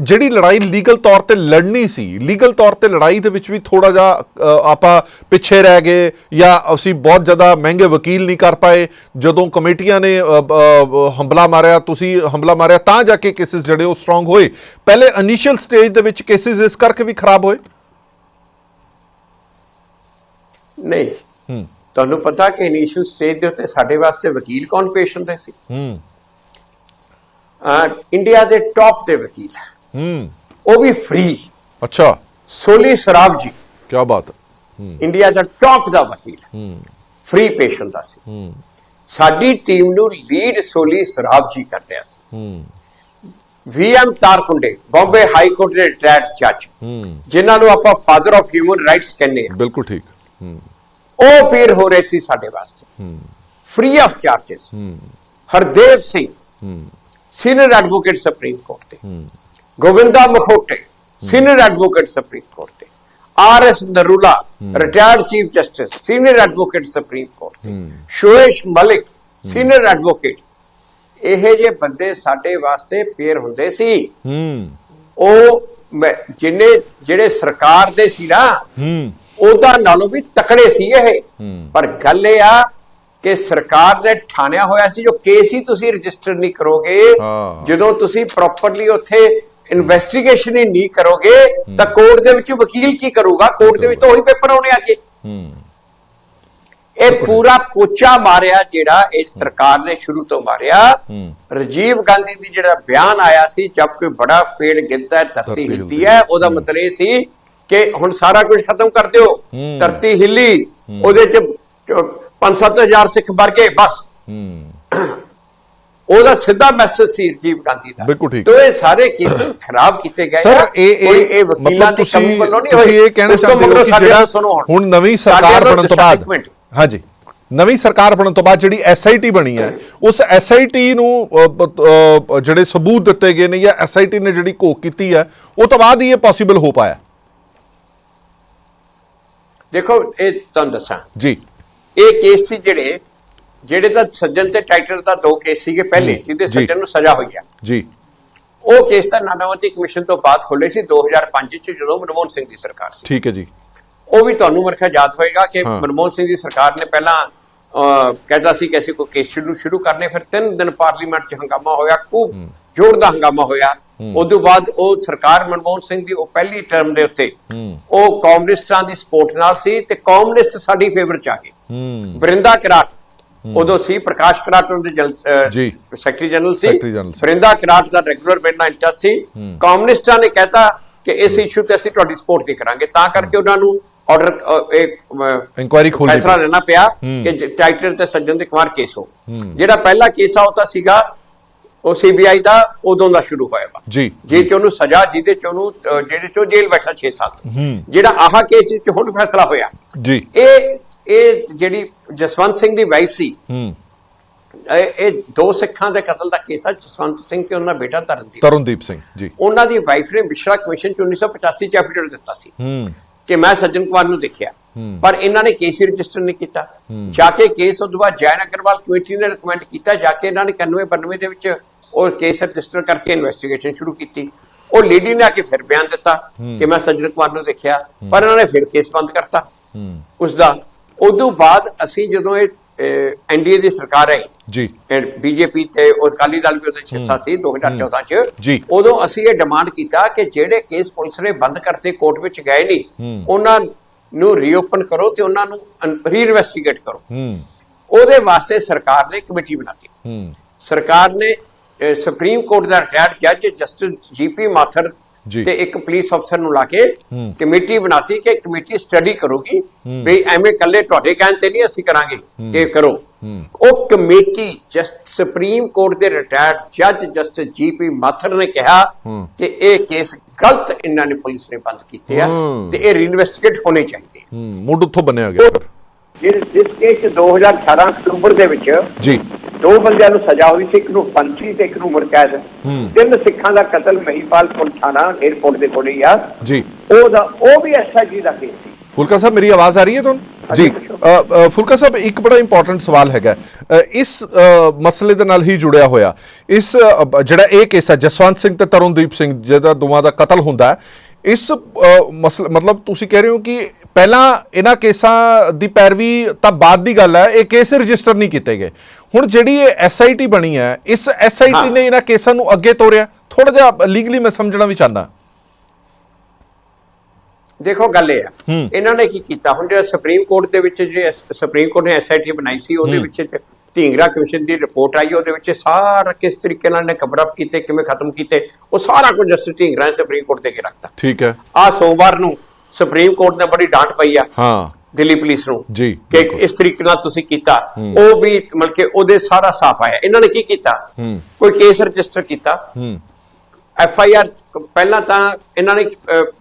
ਜਿਹੜੀ ਲੜਾਈ ਲੀਗਲ ਤੌਰ ਤੇ ਲੜਨੀ ਸੀ ਲੀਗਲ ਤੌਰ ਤੇ ਲੜਾਈ ਦੇ ਵਿੱਚ ਵੀ ਥੋੜਾ ਜਿਹਾ ਆਪਾਂ ਪਿੱਛੇ ਰਹਿ ਗਏ ਜਾਂ ਅਸੀਂ ਬਹੁਤ ਜ਼ਿਆਦਾ ਮਹਿੰਗੇ ਵਕੀਲ ਨਹੀਂ ਕਰ ਪਾਏ। ਜਦੋਂ ਕਮੇਟੀਆਂ ਨੇ ਹਮਲਾ ਮਾਰਿਆ ਤੁਸੀਂ ਹਮਲਾ ਮਾਰਿਆ ਤਾਂ ਜਾ ਕੇ ਕੇਸਿਸ ਜਿਹੜੇ ਉਹ ਸਟਰੋਂਗ ਹੋਏ। ਪਹਿਲੇ ਇਨੀਸ਼ੀਅਲ ਸਟੇਜ ਦੇ ਵਿੱਚ ਕੇਸਿਸ ਇਸ ਕਰਕੇ ਵੀ ਖਰਾਬ ਹੋਏ? ਨਹੀਂ। ਹੂੰ। ਤੁਹਾਨੂੰ ਪਤਾ ਕਿ ਇਨੀਸ਼ੀਅਲ ਸਟੇਜ ਦੇ ਉੱਤੇ ਸਾਡੇ ਵਾਸਤੇ ਵਕੀਲ ਕੌਣ ਪੇਸ਼ ਹੁੰਦੇ ਸੀ? ਹੂੰ। ਇੰਡੀਆ ਦੇ ਟੌਪ ਦੇ ਵਕੀਲ ਹੂੰ। ਉਹ ਵੀ ਫ੍ਰੀ ਅੱਛਾ। ਸੋਲੀ ਸਰਾਬ ਜੀ। ਕੀ ਬਾਤ ਹੈ। ਇੰਡੀਆ ਦਾ ਟੌਪ ਦਾ ਵਕੀਲ। ਹੂੰ। ਫ੍ਰੀ ਪੇਸ਼ ਹੁੰਦਾ ਸੀ। ਹੂੰ। ਸਾਡੀ ਟੀਮ ਨੂੰ ਲੀਡ ਸੋਲੀ ਸਰਾਬ ਜੀ ਕਰਦੇ ਸੀ। ਹੂੰ। VM Tarkunde Bombay high court ਦੇ ਰਿਟਾਇਰਡ ਜੱਜ ਹੂੰ। ਜਿਨ੍ਹਾਂ ਨੂੰ ਆਪਾਂ ਫਾਦਰ ਆਫ ਹਿਊਮਨ ਰਾਈਟਸ ਕਹਿੰਦੇ ਆ ਬਿਲਕੁਲ ਠੀਕ। ਹੂੰ। ਉਹ ਪੀਰ ਹੋ ਰਹੇ ਸੀ ਸਾਡੇ ਵਾਸਤੇ। ਹੂੰ। ਫ੍ਰੀ ਆਫ ਚਾਰजेस ਹੂੰ। ਹਰਦੇਵ ਸਿੰਘ। ਹੂੰ। ਸੀਨੀਅਰ ਐਡਵੋਕੇਟ ਸੁਪਰੀਮ ਕੋਰਟ ਤੇ। ਹੂੰ Govinda Mukhoty senior advocate supreme court ਤੇ। R S Narula retired chief justice senior advocate supreme court. ਸ਼ੋਏਸ਼ Malik senior advocate ਇਹ ਜੇ ਬੰਦੇ ਸਾਡੇ ਵਾਸਤੇ ਪੇਰ ਹੁੰਦੇ ਸੀ ਹੂੰ। ਉਹ ਜਿੰਨੇ ਜਿਹੜੇ ਸਰਕਾਰ ਦੇ ਸੀ ਨਾ ਹੂੰ। ਉਹਦਾ ਨਾਲੋਂ ਵੀ ਤਕੜੇ ਸੀ ਇਹ। ਪਰ ਗੱਲ ਇਹ ਆ ਕਿ ਸਰਕਾਰ ਨੇ ਠਾਣਿਆ ਹੋਇਆ ਸੀ ਜੋ ਕੇਸ ਹੀ ਤੁਸੀਂ ਰਜਿਸਟਰ ਨਹੀਂ ਕਰੋਗੇ। ਜਦੋਂ ਤੁਸੀਂ ਪ੍ਰੋਪਰਲੀ ਉੱਥੇ ਇਨਵੈਸਟੀਗੇਸ਼ਨ ਹੀ ਨਹੀਂ ਕਰੋਗੇ ਤਾਂ ਕੋਰਟ ਦੇ ਵਿੱਚ ਵਕੀਲ ਕੀ ਕਰੂਗਾ? ਕੋਰਟ ਦੇ ਵਿੱਚ ਤਾਂ ਉਹੀ ਪੇਪਰ ਆਉਣੇ ਆ ਕੇ ਇਹ ਪੂਰਾ ਪੋਚਾ ਮਾਰਿਆ ਜਿਹੜਾ ਇਹ ਸਰਕਾਰ ਨੇ ਸ਼ੁਰੂ ਤੋਂ ਮਾਰਿਆ। ਰਾਜੀਵ ਗਾਂਧੀ ਦੀ ਜਿਹੜਾ ਬਿਆਨ ਆਇਆ ਸੀ ਜਦ ਕੋਈ ਬੜਾ ਪੇੜ ਗਿਰਦਾ ਹੈ ਧਰਤੀ ਹਿਲਦੀ ਹੈ ਉਹਦਾ ਮਤਲਬ ਇਹ ਸੀ ਕਿ ਹੁਣ ਸਾਰਾ ਕੁਝ ਖਤਮ ਕਰ ਦਿਓ। ਧਰਤੀ ਹਿੱਲੀ ਉਹਦੇ ਚ 5-7000 ਸਿੱਖ ਮਰ ਗਏ ਬਸ। ਉਹਦਾ ਸਿੱਧਾ ਮੈਸੇਜ ਸੀ ਰਾਜੀਵ ਗਾਂਧੀ ਦਾ। ਬਿਲਕੁਲ ਠੀਕ। ਤੋ ਇਹ ਸਾਰੇ ਕੇਸਸ ਖਰਾਬ ਕੀਤੇ ਗਏ ਸਰ। ਇਹ ਇਹ ਵਕੀਲਾਂ ਦੀ ਕਮੀ ਵੱਲੋਂ ਨਹੀਂ ਹੋਈ ਇਹ ਕਹਿਣਾ ਚਾਹੁੰਦੇ ਹੋ ਕਿ ਜਿਹੜਾ ਹੁਣ। ਨਵੀਂ ਸਰਕਾਰ ਬਣਨ ਤੋਂ ਬਾਅਦ। ਹਾਂਜੀ। ਨਵੀਂ ਸਰਕਾਰ ਬਣਨ ਤੋਂ ਬਾਅਦ ਜਿਹੜੀ ਐਸਆਈਟੀ ਬਣੀ ਹੈ ਉਸ ਐਸਆਈਟੀ ਨੂੰ ਜਿਹੜੇ ਸਬੂਤ ਦਿੱਤੇ ਗਏ ਨੇ ਜਾਂ ਐਸਆਈਟੀ ਨੇ ਜਿਹੜੀ ਘੋਖ ਕੀਤੀ ਹੈ ਉਹ ਤੋਂ ਬਾਅਦ ਹੀ ਇਹ ਪੋਸੀਬਲ ਹੋ ਪਾਇਆ। ਦੇਖੋ ਇਹ ਤੁਹਾਨੂੰ ਦੱਸਾਂ। ਜੀ। ਇਹ ਕੇਸ ਸੀ ਜਿਹੜੇ ਜਿਹੜੇ ਤਾਂ ਸੱਜਣ ਤੇ ਟਾਈਟਲ ਦਾ ਦੋ ਕੇਸ ਸੀਗੇ ਪਹਿਲੇ ਜਿਹਦੇ। ਸੱਜਣ ਨੂੰ ਸਜ਼ਾ ਹੋਈ ਆ। ਜੀ। ਉਹ ਕੇਸ ਤਾਂ ਨਾਨਾਵਤੀ ਕਮਿਸ਼ਨ ਤੋਂ ਬਾਅਦ ਖੁੱਲੇ ਸੀ 2005 ਚ ਜਦੋਂ ਮਨਮੋਹਨ ਸਿੰਘ ਦੀ ਸਰਕਾਰ ਸੀ। ਠੀਕ ਹੈ ਜੀ। ਉਹ ਵੀ ਤੁਹਾਨੂੰ ਮੇਰੇ ਖਿਆਲ ਯਾਦ ਹੋਏਗਾ ਕਿ। ਮਨਮੋਹਨ ਸਿੰਘ ਦੀ ਸਰਕਾਰ ਨੇ ਪਹਿਲਾਂ ਕਹਿੰਦਾ ਸੀ ਕਿ ਅਸੀਂ ਕੋਈ ਕੇਸ ਸ਼ੁਰੂ ਸ਼ੁਰੂ ਕਰਨੇ ਫਿਰ ਤਿੰਨ ਦਿਨ ਪਾਰਲੀਮੈਂਟ 'ਚ ਹੰਗਾਮਾ ਹੋਇਆ ਖੂਬ ਜ਼ੋਰ ਦਾ ਹੰਗਾਮਾ ਹੋਇਆ। ਉਦੋਂ ਬਾਅਦ ਉਹ ਸਰਕਾਰ ਮਨਮੋਹਨ ਸਿੰਘ ਦੀ ਉਹ ਪਹਿਲੀ ਟਰਮ ਦੇ ਉੱਤੇ। ਉਹ ਕਮਿਊਨਿਸਟਾਂ ਦੀ ਸਪੋਰਟ ਨਾਲ ਸੀ ਤੇ ਕਮਿਊਨਿਸਟ ਸਾਡੀ ਫੇਵਰ 'ਚ ਆ ਗਏ ਹੂੰ। ਬਰਿੰਦਾ ਕਰਾਟ ਉਦੋਂ ਸੀ ਪ੍ਰਕਾਸ਼ ਕਰਾਟ ਉਹਨਾਂ ਦੇ ਜੀ। ਸੈਕਟਰੀ ਜਨਰਲ ਸੀ। ਬਰਿੰਦਾ ਕਰਾਟ ਦਾ ਰੈਗੂਲਰ ਮੇਰੇ ਨਾਲ ਇੰਟਰਸਟ ਸੀ। ਕਮਿਊਨਿਸਟਾਂ ਨੇ ਕਹਿਤਾ ਕਿ ਇਸ ਇਸ਼ੂ ਤੇ ਅਸੀਂ ਤੁਹਾਡੀ ਸਪੋਰਟ ਨਹੀਂ ਕਰਾਂਗੇ। ਤਾਂ ਕਰਕੇ ਉਹਨਾਂ ਨੂੰ ਆਰਡਰ ਇੱਕ ਅਹ, ਇਨਕੁਆਇਰੀ ਖੋਲ ਫੈਸਲਾ ਲੈਣਾ ਪਿਆ। ਕਿ ਟਾਈਟਲ ਤੇ ਸੱਜਣ ਦੇ ਕੁਮਾਰ ਕੇਸ ਹੋ। ਜਿਹੜਾ ਪਹਿਲਾ ਕੇਸ ਆ ਉਹ ਤਾਂ ਸੀਗਾ ਉਹ ਸੀਬੀਆਈ ਦਾ ਉਦੋਂ ਦਾ ਸ਼ੁਰੂ ਹੋਇਆ ਵਾ। ਜੀ। ਜੇ ਚ ਉਹਨੂੰ ਸਜ਼ਾ ਜਿਹਦੇ ਚ ਉਹਨੂੰ ਜਿਹੜੇ ਚ ਜੇਲ੍ਹ ਬੈਠਾ 6 ਸਾਲ। ਜਿਹੜਾ ਆਹ ਕੇਸ ਚ ਹੁਣ ਫੈਸਲਾ ਹੋਇਆ। ਜੀ। ਇਹ ਇਹ ਜਿਹੜੀ ਜਸਵੰਤ ਸਿੰਘ ਦੀ ਵਾਈਫ ਸੀ ਹੂੰ। ਇਹ ਦੋ ਸਿੱਖਾਂ ਦੇ ਕਤਲ ਦਾ ਕੇਸ ਆ ਜਸਵੰਤ ਸਿੰਘ ਤੇ ਉਹਨਾਂ ਦਾ ਬੇਟਾ ਤਰਨਦੀਪ। ਤਰੁਣਦੀਪ ਸਿੰਘ ਜੀ। ਉਹਨਾਂ ਦੀ ਵਾਈਫ ਨੇ ਮਿਸ਼ਰਾ ਕਮਿਸ਼ਨ ਚ 1985 ਚ ਐਫੀਡੇਵਿਟ ਦਿੱਤਾ ਸੀ ਹੂੰ। ਕਿ ਮੈਂ ਸੱਜਣ ਕੁਮਾਰ ਨੂੰ ਦੇਖਿਆ। ਪਰ ਇਹਨਾਂ ਨੇ ਕੇਸ ਰਜਿਸਟਰ ਨਹੀਂ ਕੀਤਾ। ਜਾ ਕੇ ਕੇਸ ਤੋਂ ਬਾਅਦ ਜੈਨ ਅਗਰਵਾਲ ਕਮੇਟੀ ਨੇ ਰეკਮੈਂਡ ਕੀਤਾ ਜਾ ਕੇ ਇਹਨਾਂ ਨੇ 91 92 ਦੇ ਵਿੱਚ ਉਹ ਕੇਸ ਰਜਿਸਟਰ ਕਰਕੇ ਇਨਵੈਸਟੀਗੇਸ਼ਨ ਸ਼ੁਰੂ ਕੀਤੀ। ਉਹ ਲੇਡੀ ਨੇ ਆ ਕੇ ਫਿਰ ਬਿਆਨ ਦਿੱਤਾ ਕਿ ਮੈਂ ਸੱਜਣ ਕੁਮਾਰ ਨੂੰ ਦੇਖਿਆ ਪਰ ਇਹਨਾਂ ਨੇ ਫਿਰ ਕੇਸ ਬੰਦ ਕਰਤਾ। ਉਸ ਦਾ ਉਦੋਂ ਬਾਅਦ ਅਸੀਂ ਜਦੋਂ ਇਹ ਐਨਡੀਏ ਦੀ ਸਰਕਾਰ ਆਈ ਜੀ ਬੀਜੇਪੀ ਤੇ ਉਹ ਅਕਾਲੀ ਦਲ ਵੀ ਉਹਦੇ 'ਚ ਹਿੱਸਾ ਸੀ 2014 ਚ ਜੀ। ਉਦੋਂ ਅਸੀਂ ਇਹ ਡਿਮਾਂਡ ਕੀਤਾ ਕਿ ਜਿਹੜੇ ਕੇਸ ਪੁਲਿਸ ਨੇ ਬੰਦ ਕਰਤੇ ਕੋਰਟ ਵਿੱਚ ਗਏ ਨਹੀਂ। ਉਹਨਾਂ ਨੂੰ ਰੀਓਪਨ ਕਰੋ ਤੇ ਉਹਨਾਂ ਨੂੰ ਰੀ-ਇਨਵੈਸਟੀਗੇਟ ਕਰੋ ਹੂੰ ਉਹਦੇ ਵਾਸਤੇ ਸਰਕਾਰ ਨੇ ਕਮੇਟੀ ਬਣਾਤੀ ਹੂੰ ਸਰਕਾਰ ਨੇ ਸੁਪਰੀਮ ਕੋਰਟ ਦਾ ਰਿਟਾਇਰਡ ਜੱਜ ਜਸਟਿਸ ਜੀਪੀ ਮਾਥਰ। ਤੇ ਇੱਕ ਪੁਲਿਸ ਅਫਸਰ ਨੂੰ ਲਾ ਕੇ। ਕਮੇਟੀ ਬਣਾਤੀ ਕਿ ਕਮੇਟੀ ਸਟੱਡੀ ਕਰੂਗੀ ਵੀ ਐਵੇਂ ਕੱਲੇ ਤੁਹਾਡੇ ਕਹਿਣ ਤੇ ਨਹੀਂ ਅਸੀਂ ਕਰਾਂਗੇ ਇਹ ਕਰੋ। ਉਹ ਕਮੇਟੀ ਜਸਟ ਸੁਪਰੀਮ ਕੋਰਟ ਦੇ ਰਿਟਾਇਰਡ ਜੱਜ ਜਸਟਿਸ ਜੀਪੀ ਮਾਥਰ ਨੇ ਕਿਹਾ। ਕਿ ਇਹ ਕੇਸ ਗਲਤ ਇਹਨਾਂ ਨੇ ਪੁਲਿਸ ਨੇ ਬੰਦ ਕੀਤੇ ਆ। ਤੇ ਇਹ ਰੀਇਨਵੈਸਟੀਗੇਟ ਹੋਣੇ ਚਾਹੀਦੇ ਮੁੱਢ ਉੱਥੋਂ ਬਣਿਆ ਗਿਆ ਜਿਸ ਜਿਸ ਕੇਸ 'ਚ 2018 ਅਕਤੂਬਰ ਦੇ ਵਿੱਚ ਜੀ। ਦੋ ਬੰਦਿਆਂ ਨੂੰ ਸਜ਼ਾ ਹੋਈ ਸੀ ਇੱਕ ਨੂੰ ਫਾਂਸੀ ਤੇ ਇੱਕ ਨੂੰ ਉਮਰ ਕੈਦ। ਤਿੰਨ ਸਿੱਖਾਂ ਦਾ ਕਤਲ ਮਹੀਪਾਲ ਪੁਲ ਥਾਣਾ 에ਅਰਪੋਰਟ ਦੇ ਕੋਲ ਹੀ ਆ। ਜੀ। ਉਹਦਾ ਉਹ ਵੀ ਐਸਆਈਜੀ ਦਾ ਕੇਸ ਸੀ। ਫੁਲਕਾ ਸਾਹਿਬ ਮੇਰੀ ਆਵਾਜ਼ ਆ ਰਹੀ ਹੈ ਤੁਹਾਨੂੰ? ਜੀ। ਫੁਲਕਾ ਸਾਹਿਬ ਇੱਕ ਬੜਾ ਇੰਪੋਰਟੈਂਟ ਸਵਾਲ ਹੈਗਾ। ਇਸ ਮਸਲੇ ਦੇ ਨਾਲ ਹੀ ਜੁੜਿਆ ਹੋਇਆ। ਇਸ ਜਿਹੜਾ ਇਹ ਕੇਸ ਹੈ ਜਸਵੰਤ ਸਿੰਘ ਤੇ ਤਰੁਣਦੀਪ ਸਿੰਘ ਜਿਹਦਾ ਦੋਵਾਂ ਦਾ ਕਤਲ ਹੁੰਦਾ ਇਸ ਮਸਲ ਮਤਲਬ ਤੁਸੀਂ ਕਹਿ ਰਹੇ ਹੋ ਕਿ ਪਹਿਲਾਂ ਇਹਨਾਂ ਕੇਸਾਂ ਦੀ ਪੈਰਵੀ ਤਾਂ ਬਾਅਦ ਦੀ ਗੱਲ ਹੈ ਇਹ ਕੇਸ ਰਜਿਸਟਰ ਨਹੀਂ ਕੀਤੇ ਗਏ। ਹੁਣ ਜਿਹੜੀ ਇਹ ਐਸਆਈਟੀ ਬਣੀ ਹੈ ਇਸ ਐਸਆਈਟੀ। ਨੇ ਇਹਨਾਂ ਕੇਸਾਂ ਨੂੰ ਅੱਗੇ ਤੋਰਿਆ। ਥੋੜਾ ਜਿਹਾ ਲੀਗਲੀ ਮੈਂ ਸਮਝਣਾ ਵੀ ਚਾਹੁੰਦਾ। ਦੇਖੋ ਗੱਲ ਇਹ ਆ ਹੂੰ। ਇਹਨਾਂ ਨੇ ਕੀ ਕੀਤਾ? ਹੁਣ ਜਿਹੜਾ ਸੁਪਰੀਮ ਕੋਰਟ ਦੇ ਵਿੱਚ ਜਿਹੜੇ ਸੁਪਰੀਮ ਕੋਰਟ ਨੇ ਐਸਆਈਟੀ ਬਣਾਈ ਸੀ ਉਹਦੇ ਵਿੱਚ ਢੀਂਗਰਾ ਕਮਿਸ਼ਨ ਦੀ ਰਿਪੋਰਟ ਆਈ ਉਹਦੇ ਵਿੱਚ ਸਾਰਾ ਕਿਸ ਤਰੀਕੇ ਨਾਲ ਨੇ ਕਵਰ ਅਪ ਕੀਤੇ ਕਿਵੇਂ ਖਤਮ ਕੀਤੇ ਉਹ ਸਾਰਾ ਕੁਝ ਜਸਟਿਸ ਢੀਂਗਰਾ ਨੇ ਸੁਪਰੀਮ ਕੋਰਟ ਦੇ ਕੇ ਰੱਖਤਾ। ਠੀਕ ਹੈ। ਆ ਸੋਮਵਾਰ ਨੂੰ ਸੁਪਰੀਮ ਕੋਰਟ ਨੇ ਬੜੀ ਡਾਂਟ ਪਈ ਆ ਹਾਂ। ਦਿੱਲੀ ਪੁਲਿਸ ਨੂੰ ਜੀ, ਕਿ। ਇਸ ਤਰੀਕੇ ਨਾਲ ਤੁਸੀਂ ਕੀਤਾ। ਉਹ ਵੀ ਮਤਲਬ ਕਿ ਉਹਦੇ ਸਾਰਾ ਸਾਫ਼ ਆਇਆ। ਇਹਨਾਂ ਨੇ ਕੀ ਕੀਤਾ। ਕੋਈ ਕੇਸ ਰਜਿਸਟਰ ਕੀਤਾ। ਹੂੰ। ਐਫ ਆਈ ਆਰ ਪਹਿਲਾਂ ਤਾਂ ਇਹਨਾਂ ਨੇ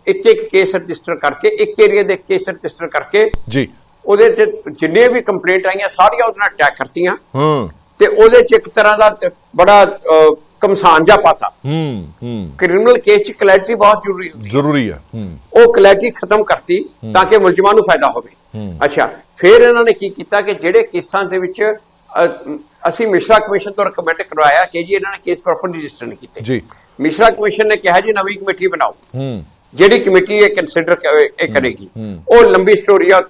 ਇੱਕ ਇੱਕ ਕੇਸ ਰਜਿਸਟਰ ਕਰਕੇ ਇੱਕ ਏਰੀਆ ਦੇ ਕੇਸ ਰਜਿਸਟਰ ਕਰਕੇ ਜੀ। ਉਹਦੇ ਤੇ ਜਿੰਨੇ ਵੀ ਕੰਪਲੇਂਟ ਆਈਆਂ ਸਾਰੀਆਂ ਉਹਦੇ ਨਾਲ ਅਟੈਕ ਕਰਤੀਆਂ। ਹੂੰ। ਤੇ ਉਹਦੇ ਚ ਇੱਕ ਤਰ੍ਹਾਂ ਦਾ ਬੜਾ ਕਮਸਾਨ ਜਾ ਪਾਤਾ ਹੂੰ ਹੂੰ। ਕ੍ਰਿਮੀਨਲ ਕੇਸ ਚ ਕਲੈਰਿਟੀ ਬਹੁਤ ਜ਼ਰੂਰੀ ਹੁੰਦੀ ਹੈ। ਜ਼ਰੂਰੀ ਹੈ ਹੂੰ। ਉਹ ਕਲੈਰਿਟੀ ਖਤਮ ਕਰਤੀ ਤਾਂ ਕਿ ਮੁਲਜ਼ਮਾਂ ਨੂੰ ਫਾਇਦਾ ਹੋਵੇ। ਅੱਛਾ ਫਿਰ ਇਹਨਾਂ ਨੇ ਕੀ ਕੀਤਾ ਕਿ ਜਿਹੜੇ ਕੇਸਾਂ ਦੇ ਵਿੱਚ ਅਸੀਂ ਮਿਸ਼ਰਾ ਕਮਿਸ਼ਨ ਤੋਂ ਰეკਮੈਂਡ ਕਰਵਾਇਆ ਕਿ ਜੀ ਇਹਨਾਂ ਨੇ ਕੇਸ ਪ੍ਰੋਪਰ ਰਜਿਸਟਰ ਨਹੀਂ ਕੀਤੇ। ਜੀ। ਮਿਸ਼ਰਾ ਕਮਿਸ਼ਨ ਨੇ ਕਿਹਾ ਜੀ ਨਵੀਂ ਕਮੇਟੀ ਬਣਾਓ। ਹੂੰ। ਜਿਹੜੀ ਕਮੇਟੀ ਇਹ ਕੰਸੀਡਰ ਇਹ ਕਰੇਗੀ। ਉਹ ਲੰਬੀ ਸਟੋਰੀ ਆ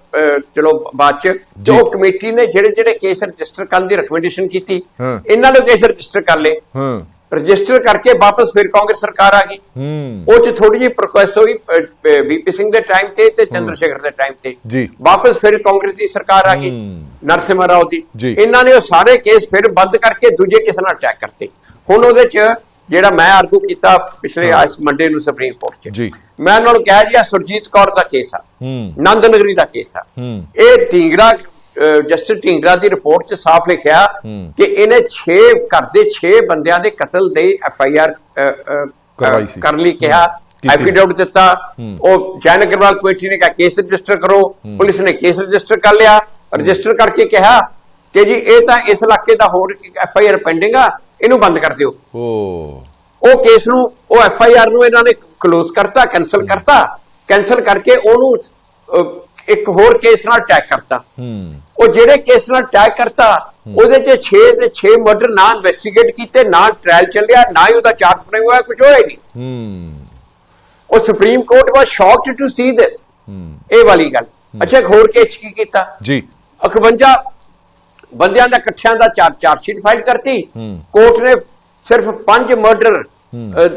ਚਲੋ ਬਾਅਦ ਚ ਜੀ। ਕਮੇਟੀ ਨੇ ਜਿਹੜੇ ਜਿਹੜੇ ਕੇਸ ਰਜਿਸਟਰ ਕਰਨ ਦੀ ਰეკਮੈਂਡੇਸ਼ਨ ਕੀਤੀ। ਇਹਨਾਂ ਨੇ ਕੇਸ ਰਜਿਸਟਰ ਕਰ ਲਏ ਰਜਿਸਟਰ ਕਰਕੇ ਵਾਪਸ ਫਿਰ ਕਾਂਗਰਸ ਸਰਕਾਰ ਆ ਗਈ ਉਹ ਚ ਥੋੜੀ ਜਿਹੀ ਪ੍ਰੋਗਰੈਸ ਹੋਈ ਵੀਪੀ ਸਿੰਘ ਦੇ ਟਾਈਮ ਤੇ ਤੇ ਚੰਦਰ ਸ਼ੇਖਰ ਦੇ ਟਾਈਮ ਤੇ। ਵਾਪਸ ਫਿਰ ਕਾਂਗਰਸ ਦੀ ਸਰਕਾਰ ਆ ਗਈ। ਨਰਸਿਮਹਾ ਰਾਓ ਦੀ। ਇਹਨਾਂ ਨੇ ਉਹ ਸਾਰੇ ਕੇਸ ਫਿਰ ਬੰਦ ਕਰਕੇ ਦੂਜੇ ਕੇਸ ਨਾਲ ਅਟੈਕ ਕਰਤੇ ਹੁਣ ਉਹਦੇ ਚ ਜਿਹੜਾ ਮੈਂ ਆਰਗੂ ਕੀਤਾ ਪਿਛਲੇ ਅੱਜ ਮੰਡੇ ਨੂੰ ਸੁਪਰੀਮ ਕੋਰਟ 'ਚ। ਜੀ। ਮੈਂ ਉਹਨਾਂ ਨੂੰ ਕਿਹਾ ਜੀ ਆ ਸੁਰਜੀਤ ਕੌਰ ਦਾ ਕੇਸ ਆ। ਹੂੰ। ਨੰਦ ਨਗਰੀ ਦਾ ਕੇਸ ਆ। ਹੂੰ। ਇਹ ਢੀਂਗਰਾ ਜਸਟਿਸ ਢੀਂਗਰਾ ਦੀ ਰਿਪੋਰਟ 'ਚ ਸਾਫ਼ ਲਿਖਿਆ। ਕਿ ਇਹਨੇ 6 ਘਰ ਦੇ 6 ਬੰਦਿਆਂ ਦੇ ਕਤਲ ਦੇ ਐਫ ਆਈ ਆਰ। ਕਰਨ ਲਈ ਕਿਹਾ। ਐਫੀਡੇਵਿਟ ਦਿੱਤਾ। ਉਹ ਜੈਨ ਅਗਰਵਾਲ ਕਮੇਟੀ ਨੇ ਕਿਹਾ ਕੇਸ ਰਜਿਸਟਰ ਕਰੋ। ਪੁਲਿਸ ਨੇ ਕੇਸ ਰਜਿਸਟਰ ਕਰ ਲਿਆ। ਰਜਿਸਟਰ ਕਰਕੇ ਕਿਹਾ ਕਿ ਜੀ ਇਹ ਤਾਂ ਇਸ ਇਲਾਕੇ ਦਾ ਹੋਰ ਐਫ ਆਈ ਆਰ ਪੈਂਡਿੰਗ ਆ। ਇਹਨੂੰ ਬੰਦ ਕਰ ਦਿਓ। ਓ। ਉਹ ਕੇਸ ਨੂੰ ਉਹ ਐਫ ਆਈ ਆਰ ਨੂੰ ਇਹਨਾਂ ਨੇ ਕਲੋਜ਼ ਕਰਤਾ ਕੈਨਸਲ ਕਰਤਾ। ਕੈਨਸਲ ਕਰਕੇ ਉਹਨੂੰ ਇੱਕ ਹੋਰ ਕੇਸ ਨਾਲ ਅਟੈਕ ਕਰਤਾ। ਹੂੰ। ਉਹ ਜਿਹੜੇ ਕੇਸ ਨਾਲ ਅਟੈਕ ਕਰਤਾ ਉਹਦੇ ਚ 6 ਤੇ 6 ਮਰਡਰ ਨਾ ਇਨਵੈਸਟੀਗੇਟ ਕੀਤੇ ਨਾ ਟ੍ਰਾਇਲ ਚੱਲਿਆ ਨਾ ਹੀ ਉਹਦਾ ਚਾਰਜ ਫਰੇਮ ਹੋਇਆ ਕੁਝ ਹੋਇਆ ਨਹੀਂ। ਹੂੰ। ਉਹ supreme court was shocked to see this ਹੂੰ। ਇਹ ਵਾਲੀ ਗੱਲ। ਅੱਛਾ ਇੱਕ ਹੋਰ ਕੇਸ ਕੀ ਕੀਤਾ? ਜੀ। 51 ਬੰਦਿਆਂ ਦਾ ਇਕੱਠਿਆਂ ਦਾ ਚਾਰ ਚਾਰਜ ਸ਼ੀਟ ਫਾਈਲ ਕਰਤੀ। ਕੋਰਟ ਨੇ ਸਿਰਫ 5 ਮਰਡਰ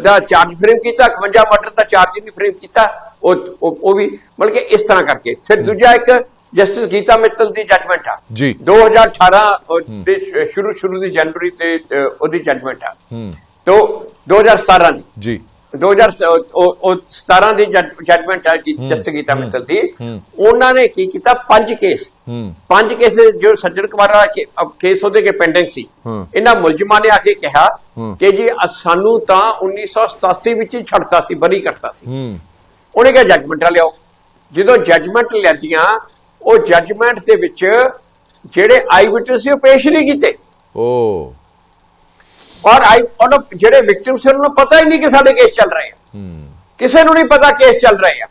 ਦਾ ਚਾਰਜ ਫਰੇਮ ਕੀਤਾ 51 ਮਰਡਰ ਦਾ ਚਾਰਜ ਨਹੀਂ ਫਰੇਮ ਕੀਤਾ ਉਹ ਉਹ ਵੀ ਮਤਲਬ ਕਿ ਇਸ ਤਰ੍ਹਾਂ ਕਰਕੇ। ਫਿਰ ਦੂਜਾ ਇੱਕ ਜਸਟਿਸ ਗੀਤਾ ਮਿੱਤਲ ਦੀ ਜੱਜਮੈਂਟ ਆ। ਜੀ। 2018 ਉਹ ਦੇ ਸ਼ੁਰੂ ਸ਼ੁਰੂ ਦੀ ਜਨਵਰੀ ਤੇ ਉਹਦੀ ਜੱਜਮੈਂਟ ਆ। ਹੂੰ। ਤੋਂ 2017 ਦੀ। ਜੀ। 2000 ਸ- ਉਹ ਉਹ 17 ਦੀ ਜੱਜਮੈਂਟ ਆ ਜਸਟਿਸ ਗੀਤਾ ਮਿੱਤਲ ਦੀ। ਹੂੰ। ਉਹਨਾਂ ਨੇ ਕੀ ਕੀਤਾ? ਪੰਜ ਕੇਸ। ਹੂੰ। ਪੰਜ ਕੇਸ ਜੋ ਸੱਜਣ ਕੁਮਾਰ ਵਾਲਾ ਕੇ- ਅਹ ਕੇਸ ਉਹਦੇ ਕੇ ਪੈਂਡਿੰਗ ਸੀ। ਹੂੰ। ਇਹਨਾਂ ਮੁਲਜ਼ਮਾਂ ਨੇ ਆ ਕੇ ਕਿਹਾ ਹੂੰ। ਕਿ ਜੀ ਸਾਨੂੰ ਤਾਂ 1987 ਵਿੱਚ ਹੀ ਛੱਡਤਾ ਸੀ ਬਰੀ ਕਰਤਾ ਸੀ। ਹੂੰ। ਉਹਨੇ ਕਿਹਾ ਜੱਜਮੈਂਟਾਂ ਲਿਆਓ। ਜਦੋਂ ਜੱਜਮੈਂਟ ਲੈਂਦੀਆਂ ਉਹ ਜੱਜਮੈਂਟ ਦੇ ਵਿੱਚ ਜਿਹੜੇ ਆਈ ਵਿਟਨੈਸ ਸੀ ਉਹ ਪੇਸ਼ ਨਹੀਂ ਕੀਤੇ। ਓ। ਔਰ ਆਈ ਉਹਨਾਂ ਜਿਹੜੇ ਵਿਕਟਿਮ ਸੀ ਉਹਨਾਂ ਨੂੰ ਪਤਾ ਹੀ ਨਹੀਂ ਕਿ ਸਾਡੇ ਕੇਸ ਚੱਲ ਰਹੇ ਆ। ਕਿਸੇ ਨੂੰ ਨਹੀਂ ਪਤਾ ਕੇਸ ਚੱਲ ਰਹੇ ਆ।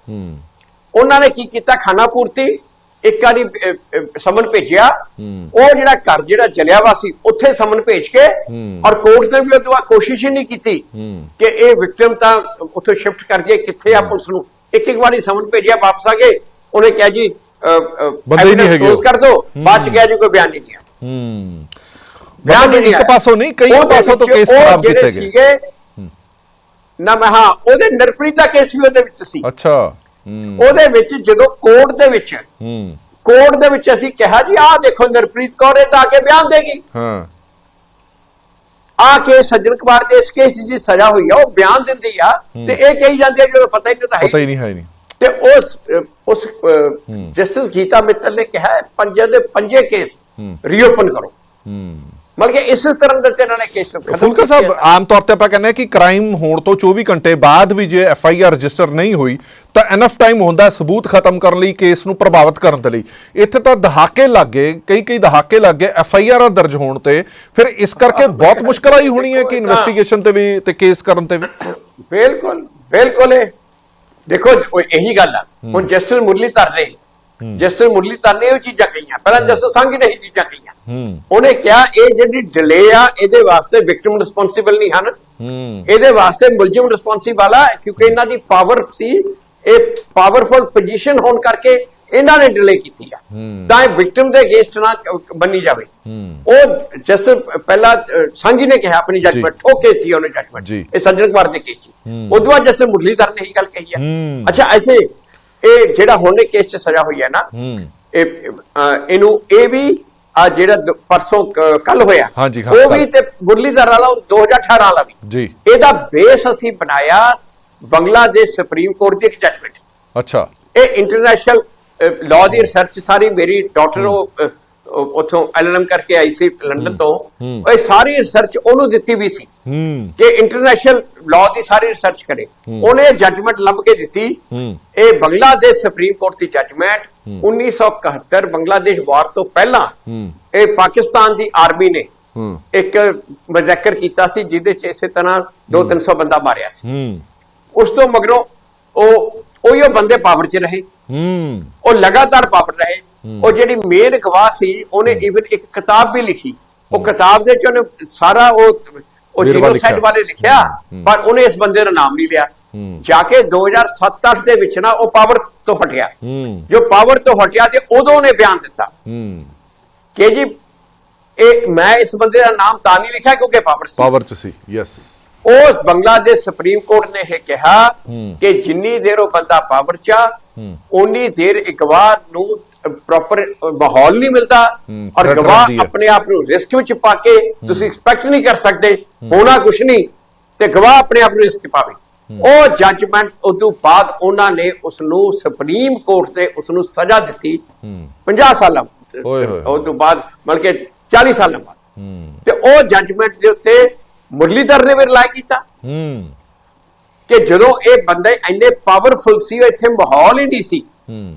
ਉਹਨਾਂ ਨੇ ਕੀ ਕੀਤਾ? ਖਾਣਾ ਪੂਰਤੀ ਇੱਕ ਵਾਰੀ ਸਮਨ ਭੇਜਿਆ। ਉਹ ਜਿਹੜਾ ਘਰ ਜਿਹੜਾ ਜਲਿਆ ਵਾ ਸੀ ਉੱਥੇ ਸਮਨ ਭੇਜ ਕੇ ਹੂੰ। ਔਰ ਕੋਰਟ ਨੇ ਵੀ ਉਹ ਕੋਸ਼ਿਸ਼ ਹੀ ਨਹੀਂ ਕੀਤੀ। ਕਿ ਇਹ ਵਿਕਟਿਮ ਤਾਂ ਉੱਥੋਂ ਸ਼ਿਫਟ ਕਰਕੇ ਕਿੱਥੇ ਆ ਪੁਲਿਸ ਨੂੰ? ਇੱਕ ਇੱਕ ਵਾਰੀ ਸਮਨ ਭੇਜਿਆ ਵਾਪਸ ਆ ਗਏ। ਉਹਨੇ ਕਿਹਾ ਜੀ ਬੰਦੇ ਨਹੀਂ ਹੈਗੇ। ਕਰ ਦੋ। ਬਾਅਦ ਚ ਕਿਹਾ ਜੀ ਕੋਈ ਬਿਆਨ ਨਹੀਂ ਦਿਆ ਮਤਲਬ ਨਹੀਂ ਇੱਕ ਆਇਆ। ਪਾਸੋਂ ਨਹੀਂ ਕਈ ਉਹਦੇ ਪਾਸੋਂ ਤੋਂ ਵਿੱਚ ਕੇਸ ਉਹ ਖਰਾਬ ਜਿਹੜੇ ਕੀਤੇ ਗਏ। ਸੀਗੇ ਨਾ ਮੈਂ ਹਾਂ ਉਹਦੇ ਨਰਪ੍ਰੀਤ ਦਾ ਕੇਸ ਵੀ ਉਹਦੇ ਵਿੱਚ ਸੀ। ਅੱਛਾ ਹੂੰ। ਉਹਦੇ ਵਿੱਚ ਜਦੋਂ ਕੋਰਟ ਦੇ ਵਿੱਚ ਹੂੰ। ਕੋਰਟ ਦੇ ਵਿੱਚ ਅਸੀਂ ਕਿਹਾ ਜੀ ਆਹ ਦੇਖੋ ਨਰਪ੍ਰੀਤ ਕੌਰ ਇਹ ਤਾਂ ਆ ਕੇ ਬਿਆਨ ਦੇਗੀ। ਹਾਂ। ਆ ਕੇ ਸੱਜਣ ਕੁਮਾਰ ਦੇ ਇਸ ਕੇਸ ਦੀ ਸਜ਼ਾ ਹੋਈ ਆ ਉਹ ਬਿਆਨ ਦਿੰਦੀ ਆ ਤੇ ਇਹ ਕਹੀ ਜਾਂਦੀ ਆ ਜਦੋਂ ਪਤਾ ਹੀ ਨਹੀਂ ਤਾਂ ਪਤਾ ਹੈ ਹੀ ਨਹੀਂ। ਹੈ ਨਹੀਂ। ਤੇ ਉਸ ਉਸ ਜਸਟਿਸ ਗੀਤਾ ਮਿੱਤਲ ਨੇ ਕਿਹਾ ਹੈ, ਪੰਜੇ ਦੇ ਪੰਜੇ ਕੇਸ ਹੂੰ। ਰੀਓਪਨ ਕਰੋ। ਹੂੰ। ਮਤਲਬ ਕਿ ਇਸ ਤਰ੍ਹਾਂ ਦੇ ਤੇ ਇਹਨਾਂ ਨੇ ਕੇਸ ਖਤਮ ਫੁਲਕਾ ਸਾਹਿਬ। ਆਮ ਤੌਰ ਤੇ ਆਪਾਂ ਕਹਿੰਦੇ ਕਿ ਕ੍ਰਾਈਮ ਹੋਣ ਤੋਂ 24 ਘੰਟੇ ਬਾਅਦ ਵੀ ਜੇ ਐਫ ਆਈ ਆਰ ਰਜਿਸਟਰ ਨਹੀਂ ਹੋਈ ਤਾਂ ਐਨਫ ਟਾਈਮ ਹੁੰਦਾ ਸਬੂਤ ਖਤਮ ਕਰਨ ਲਈ ਕੇਸ ਨੂੰ ਪ੍ਰਭਾਵਿਤ ਕਰਨ ਦੇ ਲਈ। ਇੱਥੇ ਤਾਂ ਦਹਾਕੇ ਲੱਗੇ ਕਈ ਕਈ ਦਹਾਕੇ ਲੱਗੇ ਐਫ ਆਈ ਆਰ ਦਰਜ ਹੋਣ ਤੇ। ਫਿਰ ਇਸ ਕਰਕੇ ਬਹੁਤ ਮੁਸ਼ਕਲ ਆਈ ਹੋਣੀ ਹੈ ਕਿ ਇਨਵੈਸਟੀਗੇਸ਼ਨ ਤੇ ਵੀ ਤੇ ਕੇਸ ਕਰਨ ਤੇ ਵੀ। ਬਿਲਕੁਲ ਬਿਲਕੁਲ ਇਹ। ਦੇਖੋ ਇਹੀ ਗੱਲ ਆ। ਹੁਣ ਜਸਟਿਸ ਮੁਰਲੀ ਧਰ ਰਹੇ। ਜਸਟਿਸ ਮੁਰਲੀ ਧਰ ਨੇ ਉਹ ਚੀਜ਼ਾਂ ਕਹੀਆਂ। ਪਹਿਲਾਂ ਜਸਟਿਸ ਸੰਘ ਨੇ ਇਹ ਚੀਜ਼ਾਂ ਕਹੀਆਂ। ਉਹਨੇ ਕਿਹਾ ਇਹ ਜਿਹੜੀ ਡਿਲੇ ਆ ਇਹਦੇ ਵਾਸਤੇ ਵਿਕਟਿਮ ਰਿਸਪੌਂਸਿਬਲ ਨਹੀਂ ਹਨ। ਇਹਦੇ ਵਾਸਤੇ ਮੁਲਜ਼ਮ ਰਿਸਪੌਂਸਿਬਲ ਆ ਕਿਉਂਕਿ ਇਹਨਾਂ ਦੀ ਪਾਵਰ ਸੀ ਇਹ ਪਾਵਰਫੁਲ ਪੋਜੀਸ਼ਨ ਹੋਣ ਕਰਕੇ ਇਹਨਾਂ ਨੇ ਡਿਲੇ ਕੀਤੀ ਆ। ਤਾਂ ਇਹ ਵਿਕਟਿਮ ਦੇ ਅਗੇਂਸਟ ਨਾ ਬੰਨੀ ਜਾਵੇ। ਉਹ ਜਸਟ ਪਹਿਲਾਂ ਸੰਘੀ ਨੇ ਕਿਹਾ ਆਪਣੀ ਜੱਜਮੈਂਟ ਠੋਕੇ ਸੀ ਉਹਨੇ ਜੱਜਮੈਂਟ। ਇਹ ਸੱਜਣ ਕੁਮਾਰ ਦੇ ਕੇਸ ਚ ਉਦੋਂ ਬਾਅਦ ਜਸਟ ਮੁਰਲੀਧਰ ਨੇ ਹੀ ਗੱਲ ਕਹੀ ਆ। ਅੱਛਾ ਐਸੇ ਇਹ ਜਿਹੜਾ ਹੁਣ ਕੇਸ 'ਚ ਸਜ਼ਾ ਹੋਈ ਹੈ ਨਾ ਇਹ ਇਹਨੂੰ ਇਹ ਵੀ ਆ ਜਿਹੜਾ ਦ- ਪਰਸੋਂ ਕੱਲ ਹੋਇਆ ਹਾਂਜੀ, ਹਾਂ, ਉਹ। ਵੀ ਤੇ ਮੁਰਲੀਧਰ ਵਾਲਾ ਉਹ 2018 ਵਾਲਾ ਵੀ। ਜੀ। ਇਹਦਾ ਬੇਸ ਅਸੀਂ ਬਣਾਇਆ ਬੰਗਲਾਦੇਸ਼ ਸੁਪਰੀਮ ਕੋਰਟ ਦੀ ਇੱਕ ਜੱਜਮੈਂਟ ਅੱਛਾ। ਇਹ ਇੰਟਰਨੈਸ਼ਨਲ ਲਾਅ ਦੀ ਰਿਸਰਚ ਸਾਰੀ ਮੇਰੀ ਡਾਕਟਰ ਉਹ ਉੱਥੋਂ ਐਲਐਲਐਮ ਕਰਕੇ ਆਈ ਸੀ ਲੰਡਨ ਤੋਂ। ਉਹ ਸਾਰੀ ਰਿਸਰਚ ਉਹਨੂੰ ਦਿੱਤੀ ਵੀ ਸੀ ਕਿ ਇੰਟਰਨੈਸ਼ਨਲ ਲਾਅ ਦੀ ਸਾਰੀ ਰਿਸਰਚ ਕਰੇ। ਉਹਨੇ ਜੱਜਮੈਂਟ ਲੱਭ ਕੇ ਦਿੱਤੀ। ਇਹ ਬੰਗਲਾਦੇਸ਼ ਸੁਪਰੀਮ ਕੋਰਟ ਦੀ ਜੱਜਮੈਂਟ 1971 ਬੰਗਲਾਦੇਸ਼ ਵਾਰ ਤੋਂ ਪਹਿਲਾਂ ਇਹ ਪਾਕਿਸਤਾਨ ਦੀ ਆਰਮੀ ਨੇ ਇੱਕ ਮਜ਼ੈਕਰ ਕੀਤਾ ਸੀ ਜਿਹਦੇ ਚ ਇਸੇ ਤਰ੍ਹਾਂ 2-300 ਬੰਦਾ ਮਾਰਿਆ ਸੀ। ਉਸ ਤੋਂ ਮਗਰੋਂ ਉਹ ਉਹੀ ਉਹ ਬੰਦੇ ਪਾਵਰ 'ਚ ਰਹੇ। ਹੂੰ। ਉਹ ਲਗਾਤਾਰ ਪਾਵਰ ਰਹੇ। ਉਹ ਜਿਹੜੀ ਮੇਨ ਗਵਾਹ ਸੀ ਉਹਨੇ ਇਵਨ ਇੱਕ ਕਿਤਾਬ ਵੀ ਲਿਖੀ। ਉਹ ਕਿਤਾਬ ਦੇ ਚ ਉਹਨੇ ਸਾਰਾ ਉਹ ਉਹ ਜੀਨੋਸਾਈਡ। ਬਾਰੇ ਲਿਖਿਆ ਪਰ ਉਹਨੇ ਇਸ ਬੰਦੇ ਦਾ ਨਾਮ ਨਹੀਂ ਲਿਆ। ਜਾ ਕੇ 2007-8 ਦੇ ਵਿੱਚ ਨਾ ਉਹ ਪਾਵਰ ਤੋਂ ਹਟਿਆ। ਜੋ ਪਾਵਰ ਤੋਂ ਹਟਿਆ ਤੇ ਉਦੋਂ ਉਹਨੇ ਬਿਆਨ ਦਿੱਤਾ। ਕਿ ਜੀ ਇਹ ਮੈਂ ਇਸ ਬੰਦੇ ਦਾ ਨਾਮ ਤਾਂ ਨਹੀਂ ਲਿਖਿਆ ਕਿਉਂਕਿ ਪਾਵਰ ਸੀ। ਪਾਵਰ ਚ ਸੀ ਯੈਸ ਉਸ ਬੰਗਲਾਦੇਸ਼ ਸੁਪਰੀਮ ਕੋਰਟ ਨੇ ਇਹ ਕਿਹਾ। ਕਿ ਜਿੰਨੀ ਦੇਰ ਉਹ ਬੰਦਾ ਪਾਵਰ ਚ। ਉਨੀ ਦੇਰ ਇੱਕ ਨੂੰ ਪ੍ਰੋਪਰ ਮਾਹੌਲ ਨਹੀਂ ਮਿਲਦਾ ਔਰ ਗਵਾਹ। ਆਪਣੇ ਆਪ ਨੂੰ ਰਿਸਕ ਵਿੱਚ ਪਾ ਕੇ ਤੁਸੀਂ ਐਕਸਪੈਕਟ ਨਹੀਂ ਕਰ ਸਕਦੇ ਹੋਣਾ ਕੁਛ ਨਹੀਂ ਤੇ ਗਵਾਹ ਆਪਣੇ ਆਪ ਨੂੰ ਰਿਸਕ ਪਾਵੇ ਉਹ ਜੱਜਮੈਂਟ ਉਦੋਂ ਬਾਅਦ ਉਹਨਾਂ ਨੇ ਉਸ ਨੂੰ ਸੁਪਰੀਮ ਕੋਰਟ ਤੇ ਉਸ ਨੂੰ ਸਜ਼ਾ ਦਿੱਤੀ ਹੂੰ 50 ਸਾਲਾਂ। ਉਹ ਤੋਂ ਬਾਅਦ ਮਤਲਬ ਕਿ 40 ਸਾਲਾਂ ਬਾਅਦ ਤੇ ਉਹ ਜੱਜਮੈਂਟ ਦੇ ਉੱਤੇ ਮੁਰਲੀਧਰ ਨੇ ਵੀ ਰਿਲਾਈ ਕੀਤਾ। ਹੂੰ। ਕਿ ਜਦੋਂ ਇਹ ਬੰਦੇ ਇੰਨੇ ਪਾਵਰਫੁਲ ਸੀ ਇੱਥੇ ਮਾਹੌਲ ਹੀ ਨਹੀਂ ਸੀ। ਹੂੰ।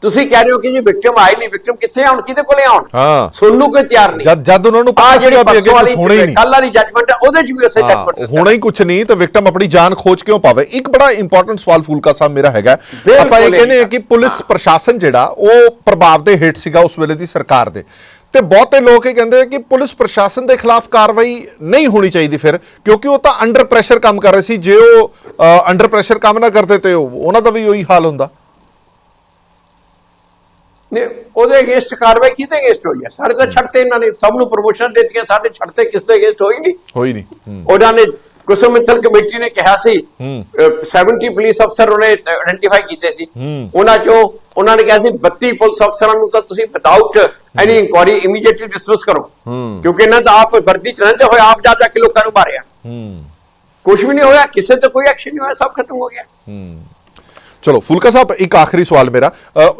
ਤੁਸੀਂ ਕਹਿ ਰਹੇ ਹੋ ਕਿ ਜੀ ਵਿਕਟਮ ਆਏ ਨਹੀਂ ਵਿਕਟਮ ਕਿੱਥੇ ਆਉਣ ਕਿਹਦੇ ਕੋਲੇ ਆਉਣ? ਹਾਂ। ਸੁਣਨ ਨੂੰ ਕੋਈ ਤਿਆਰ ਨਹੀਂ। ਜਦ ਜਦ ਉਹਨਾਂ ਨੂੰ ਆ ਪਤਾ ਜਿਹੜੀ ਸੀਗਾ ਵੀ ਅੱਗੇ ਕੁਝ ਹੋਣਾ ਹੀ ਨਹੀਂ। ਕੱਲ ਵਾਲੀ ਜੱਜਮੈਂਟ ਹੈ ਉਹਦੇ ਚ ਵੀ ਉਸੇ ਜੱਜਮੈਂਟ ਹੋਣਾ ਹੀ ਕੁਝ ਨਹੀਂ ਤਾਂ ਵਿਕਟਮ ਆਪਣੀ ਜਾਨ ਖੋਜ ਕਿਉਂ ਪਾਵੇ? ਇੱਕ ਬੜਾ ਇੰਪੋਰਟੈਂਟ ਸਵਾਲ ਫੂਲਕਾ ਸਾਹਿਬ ਮੇਰਾ ਹੈਗਾ। ਆਪਾਂ ਇਹ ਕਹਿੰਦੇ ਇਹ ਕਿ ਪੁਲਿਸ ਪ੍ਰਸ਼ਾਸਨ ਜਿਹੜਾ ਉਹ ਪ੍ਰਭਾਵ ਦੇ ਹੇਠ ਸੀਗਾ ਉਸ ਵੇਲੇ ਦੀ ਸਰਕਾਰ ਦੇ। ਤੇ ਬਹੁਤੇ ਲੋਕ ਇਹ ਕਹਿੰਦੇ ਕਿ ਪੁਲਿਸ ਪ੍ਰਸ਼ਾਸਨ ਦੇ ਖਿਲਾਫ ਕਾਰਵਾਈ ਨਹੀਂ ਹੋਣੀ ਚਾਹੀਦੀ ਫਿਰ ਕਿਉਂਕਿ ਉਹ ਤਾਂ ਅੰਡਰ ਪ੍ਰੈਸ਼ਰ ਕੰਮ ਕਰ ਰਹੇ ਸੀ ਜੇ ਉਹ ਅੰਡਰ ਪ੍ਰੈਸ਼ਰ ਕੰਮ ਨਾ ਕਰਦੇ ਤੇ ਉਹ- ਉਹਨਾਂ ਦਾ ਵੀ ਉਹੀ ਹਾਲ ਹੁੰਦਾ। ਨੇ ਉਹਦੇ ਅਗੇਂਸਟ ਕਾਰਵਾਈ ਕਿਹਦੇ ਅਗੇਂਸਟ ਹੋਈ ਹੈ ਸਾਰੇ ਤਾਂ ਛੱਡਤੇ ਇਹਨਾਂ ਨੇ ਸਭ ਨੂੰ ਪ੍ਰੋਮੋਸ਼ਨ ਦਿੱਤੀਆਂ ਸਾਡੇ ਛੱਡਤੇ ਕਿਸ ਦੇ ਅਗੇਂਸਟ ਹੋਈ ਨਹੀਂ। ਹੋਈ ਨਹੀਂ ਉਹਨਾਂ ਨੇ ਕੁਸਮ ਮਿੱਤਲ ਕਮੇਟੀ ਨੇ ਕਿਹਾ ਸੀ ਹੂੰ। ਅਹ, 70 ਪੁਲਿਸ ਅਫਸਰ ਉਹਨੇ ਆਇਡੈਂਟੀਫਾਈ ਕੀਤੇ ਸੀ। ਉਹਨਾਂ ਚੋਂ ਉਹਨਾਂ ਨੇ ਕਿਹਾ ਸੀ 32 ਪੁਲਿਸ ਅਫਸਰਾਂ ਨੂੰ ਤਾਂ ਤੁਸੀਂ without any inquiry immediately dismiss ਕਰੋ। ਕਿਉਂਕਿ ਇਹਨਾਂ ਦਾ ਆਪ ਵਰਦੀ ਚ ਰਹਿੰਦੇ ਹੋਏ ਆਪ ਜਾ ਜਾ ਕੇ ਲੋਕਾਂ ਨੂੰ ਮਾਰਿਆ। ਕੁਝ ਵੀ ਨਹੀਂ ਹੋਇਆ ਕਿਸੇ ਤੇ ਕੋਈ ਐਕਸ਼ਨ ਨਹੀਂ ਹੋਇਆ ਸਭ ਖਤਮ ਹੋ ਗਿਆ। ਚਲੋ ਫੁਲਕਾ ਸਾਹਿਬ ਇੱਕ ਆਖਰੀ ਸਵਾਲ ਮੇਰਾ।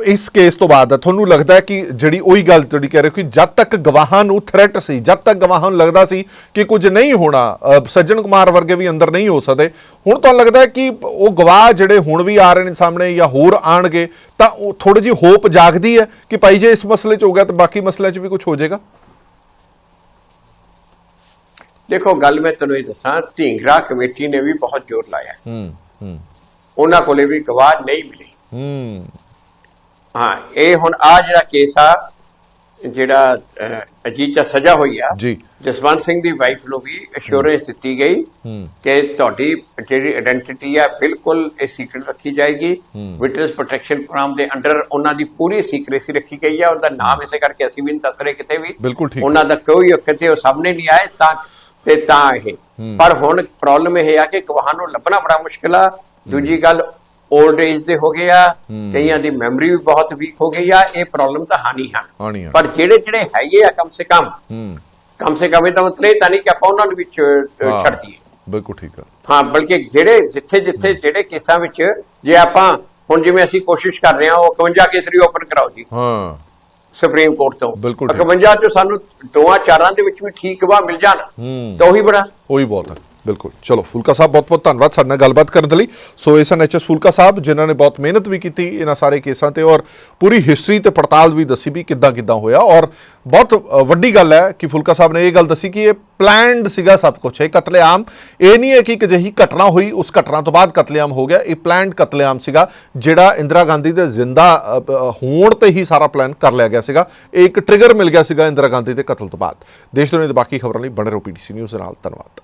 ਇਸ ਕੇਸ ਤੋਂ ਬਾਅਦ ਤੁਹਾਨੂੰ ਲੱਗਦਾ ਹੈ ਕਿ ਜਿਹੜੀ ਉਹੀ ਗੱਲ ਜਿਹੜੀ ਕਹਿ ਰਹੇ ਹੋ ਕਿ ਜਦ ਤੱਕ ਗਵਾਹਾਂ ਨੂੰ ਥ੍ਰੈਟ ਸੀ ਜਦ ਤੱਕ ਗਵਾਹਾਂ ਨੂੰ ਲੱਗਦਾ ਸੀ ਕਿ ਕੁਝ ਨਹੀਂ ਹੋਣਾ ਸੱਜਣ ਕੁਮਾਰ ਵਰਗੇ ਵੀ ਅੰਦਰ ਨਹੀਂ ਹੋ ਸਕਦੇ ਹੁਣ ਤੁਹਾਨੂੰ ਲੱਗਦਾ ਹੈ ਕਿ ਉਹ ਗਵਾਹ ਜਿਹੜੇ ਹੁਣ ਵੀ ਆ ਰਹੇ ਨੇ ਸਾਹਮਣੇ ਜਾਂ ਹੋਰ ਆਣਗੇ ਤਾਂ ਉਹ ਥੋੜੀ ਜਿਹੀ ਹੋਪ ਜਾਗਦੀ ਹੈ ਕਿ ਭਾਈ ਜੇ ਇਸ ਮਸਲੇ 'ਚ ਹੋ ਗਿਆ ਤਾਂ ਬਾਕੀ ਮਸਲਿਆਂ 'ਚ ਵੀ ਕੁਝ ਹੋ ਜਾਏਗਾ? ਦੇਖੋ ਗੱਲ ਮੈਂ ਤੁਹਾਨੂੰ ਇਹ ਦੱਸਾਂ ਢੀਂਗਰਾ ਕਮੇਟੀ ਨੇ ਵੀ ਬਹੁਤ ਜ਼ੋਰ ਲਾਇਆ। ਹੂੰ ਹੂੰ। ਉਹਨਾਂ ਕੋਲੇ ਵੀ ਗਵਾਹ ਨਹੀਂ ਮਿਲੇ। ਹੂੰ। ਹਾਂ ਇਹ ਹੁਣ ਆ ਜਿਹੜਾ ਕੇਸ ਆ ਜਿਹੜਾ ਅਹ, ਅਜੀਤ ਚ ਸਜ਼ਾ ਹੋਈ ਆ ਜੀ। ਜਸਵੰਤ ਸਿੰਘ ਦੀ ਵਾਈਫ ਨੂੰ ਵੀ ਅਸ਼ੋਰੈਂਸ ਦਿੱਤੀ ਗਈ। ਕਿ ਤੁਹਾਡੀ ਜਿਹੜੀ ਆਇਡੈਂਟੀਟੀ ਆ ਬਿਲਕੁਲ ਇਹ ਸੀਕ੍ਰੀਟ ਰੱਖੀ ਜਾਏਗੀ। ਵਿਟਨੈਸ ਪ੍ਰੋਟੈਕਸ਼ਨ ਪ੍ਰੋਗਰਾਮ ਦੇ ਅੰਡਰ ਉਹਨਾਂ ਦੀ ਪੂਰੀ ਸੀਕ੍ਰੇਸੀ ਰੱਖੀ ਗਈ ਆ। ਉਹਦਾ ਨਾਮ ਇਸੇ ਕਰਕੇ ਅਸੀਂ ਵੀ ਨਹੀਂ ਦੱਸ ਰਹੇ ਕਿਤੇ ਵੀ। ਉਹਨਾਂ ਦਾ ਕੋਈ ਕਿਤੇ ਉਹ ਸਾਹਮਣੇ ਨਹੀਂ ਆਏ ਤਾਂ ਤੇ ਤਾਂ ਇਹ। ਪਰ ਹੁਣ ਪ੍ਰੋਬਲਮ ਇਹ ਆ ਕਿ ਗਵਾਹਾਂ ਨੂੰ ਲੱਭਣਾ ਬੜਾ ਮੁਸ਼ਕਿਲ ਆ। ਦੂਜੀ ਗੱਲ 올ਡ ਏਜ ਦੇ ਹੋ ਗਏ ਆ। ਕਈਆਂ ਦੀ ਮੈਮਰੀ ਵੀ ਬਹੁਤ ਵੀਕ ਹੋ ਗਈ ਆ। ਇਹ ਪ੍ਰੋਬਲਮ ਤਾਂ ਹਾਨੀ ਹਾਨੀ ਆ। ਪਰ ਜਿਹੜੇ ਜਿਹੜੇ ਹੈਗੇ ਆ ਕਮ ਸੇ ਕਮ ਕਮ ਸੇ ਕਮ ਇਹਦਾ ਮਤਲਬ ਇਹ ਤਾਂ ਨਹੀਂ ਕਿ ਆਪਾਂ ਉਹਨਾਂ ਨੂੰ ਵਿੱਚ ਹਾਂ, ਛੱਡ ਦਈਏ। ਬਿਲਕੁਲ ਠੀਕ ਹੈ ਹਾਂ ਬਲਕਿ ਜਿਹੜੇ ਜਿੱਥੇ ਜਿੱਥੇ ਜਿਹੜੇ ਕੇਸਾਂ ਵਿੱਚ ਜੇ ਆਪਾਂ ਹੁਣ ਜਿਵੇਂ ਅਸੀਂ ਕੋਸ਼ਿਸ਼ ਕਰ ਰਹੇ ਹਾਂ ਉਹ 51 ਕੇਸ ਓਪਨ ਕਰਾਓ ਜੀ। ਹਾਂ। ਸੁਪਰੀਮ ਕੋਰਟ ਤੋਂ ਬਿਲਕੁਲ ਠੀਕ। 51 ਚੋਂ ਸਾਨੂੰ ਦੋਆਂ ਚਾਰਾਂ ਦੇ ਵਿੱਚ ਵੀ ਠੀਕ ਗਵਾਹ ਮਿਲ ਜਾਣ ਹੂੰ। ਤਾਂ ਉਹੀ ਬੜਾ ਉਹੀ ਬਹੁਤ ਹੈ ਬਿਲਕੁਲ। ਚਲੋ, ਫੁਲਕਾ ਸਾਹਿਬ, ਬਹੁਤ ਬਹੁਤ ਧੰਨਵਾਦ ਸਾਡੇ ਨਾਲ ਗੱਲਬਾਤ ਕਰਨ ਦੇ ਲਈ। ਸੋ ਐਸ ਐਨ ਐਚ ਫੁਲਕਾ ਸਾਹਿਬ, ਜਿਨ੍ਹਾਂ ਨੇ ਬਹੁਤ ਮਿਹਨਤ ਵੀ ਕੀਤੀ ਇਹਨਾਂ ਸਾਰੇ ਕੇਸਾਂ ਤੇ ਔਰ ਪੂਰੀ ਹਿਸਟਰੀ ਤੇ ਪੜਤਾਲ ਵੀ ਦੱਸੀ ਵੀ ਕਿੱਦਾਂ ਕਿੱਦਾਂ ਹੋਇਆ। ਔਰ ਬਹੁਤ ਵੱਡੀ ਗੱਲ ਹੈ ਕਿ ਫੁਲਕਾ ਸਾਹਿਬ ਨੇ ਇਹ ਗੱਲ ਦੱਸੀ ਕਿ ਇਹ ਪਲਾਨਡ ਸੀਗਾ ਸਭ ਕੁਝ ਇਹ ਕਤਲੇਆਮ, ਇਹ ਨਹੀਂ ਹੈ ਕਿ ਇੱਕ ਅਜਿਹੀ ਘਟਨਾ ਹੋਈ, ਉਸ ਘਟਨਾ ਤੋਂ ਬਾਅਦ ਕਤਲੇਆਮ ਹੋ ਗਿਆ। ਇਹ ਪਲਾਨਡ ਕਤਲੇਆਮ ਸੀਗਾ, ਜਿਹੜਾ ਇੰਦਰਾ ਗਾਂਧੀ ਦੇ ਜ਼ਿੰਦਾ ਹੋਣ ਤੇ ਹੀ ਸਾਰਾ ਪਲਾਨ ਕਰ ਲਿਆ ਗਿਆ ਸੀਗਾ। ਇਹ ਇੱਕ ਟ੍ਰਿਗਰ ਮਿਲ ਗਿਆ ਸੀਗਾ ਇੰਦਰਾ ਗਾਂਧੀ ਦੇ ਕਤਲ ਤੋਂ ਬਾਅਦ। ਦੇਸ਼ ਦੁਨੀਆ ਦੇ ਬਾਕੀ ਖਬਰਾਂ ਲਈ ਬਣੇ ਰਹੋ ਪੀਟੀਸੀ ਨਿਊਜ਼ ਦੇ ਨਾਲ। ਧੰਨਵਾਦ।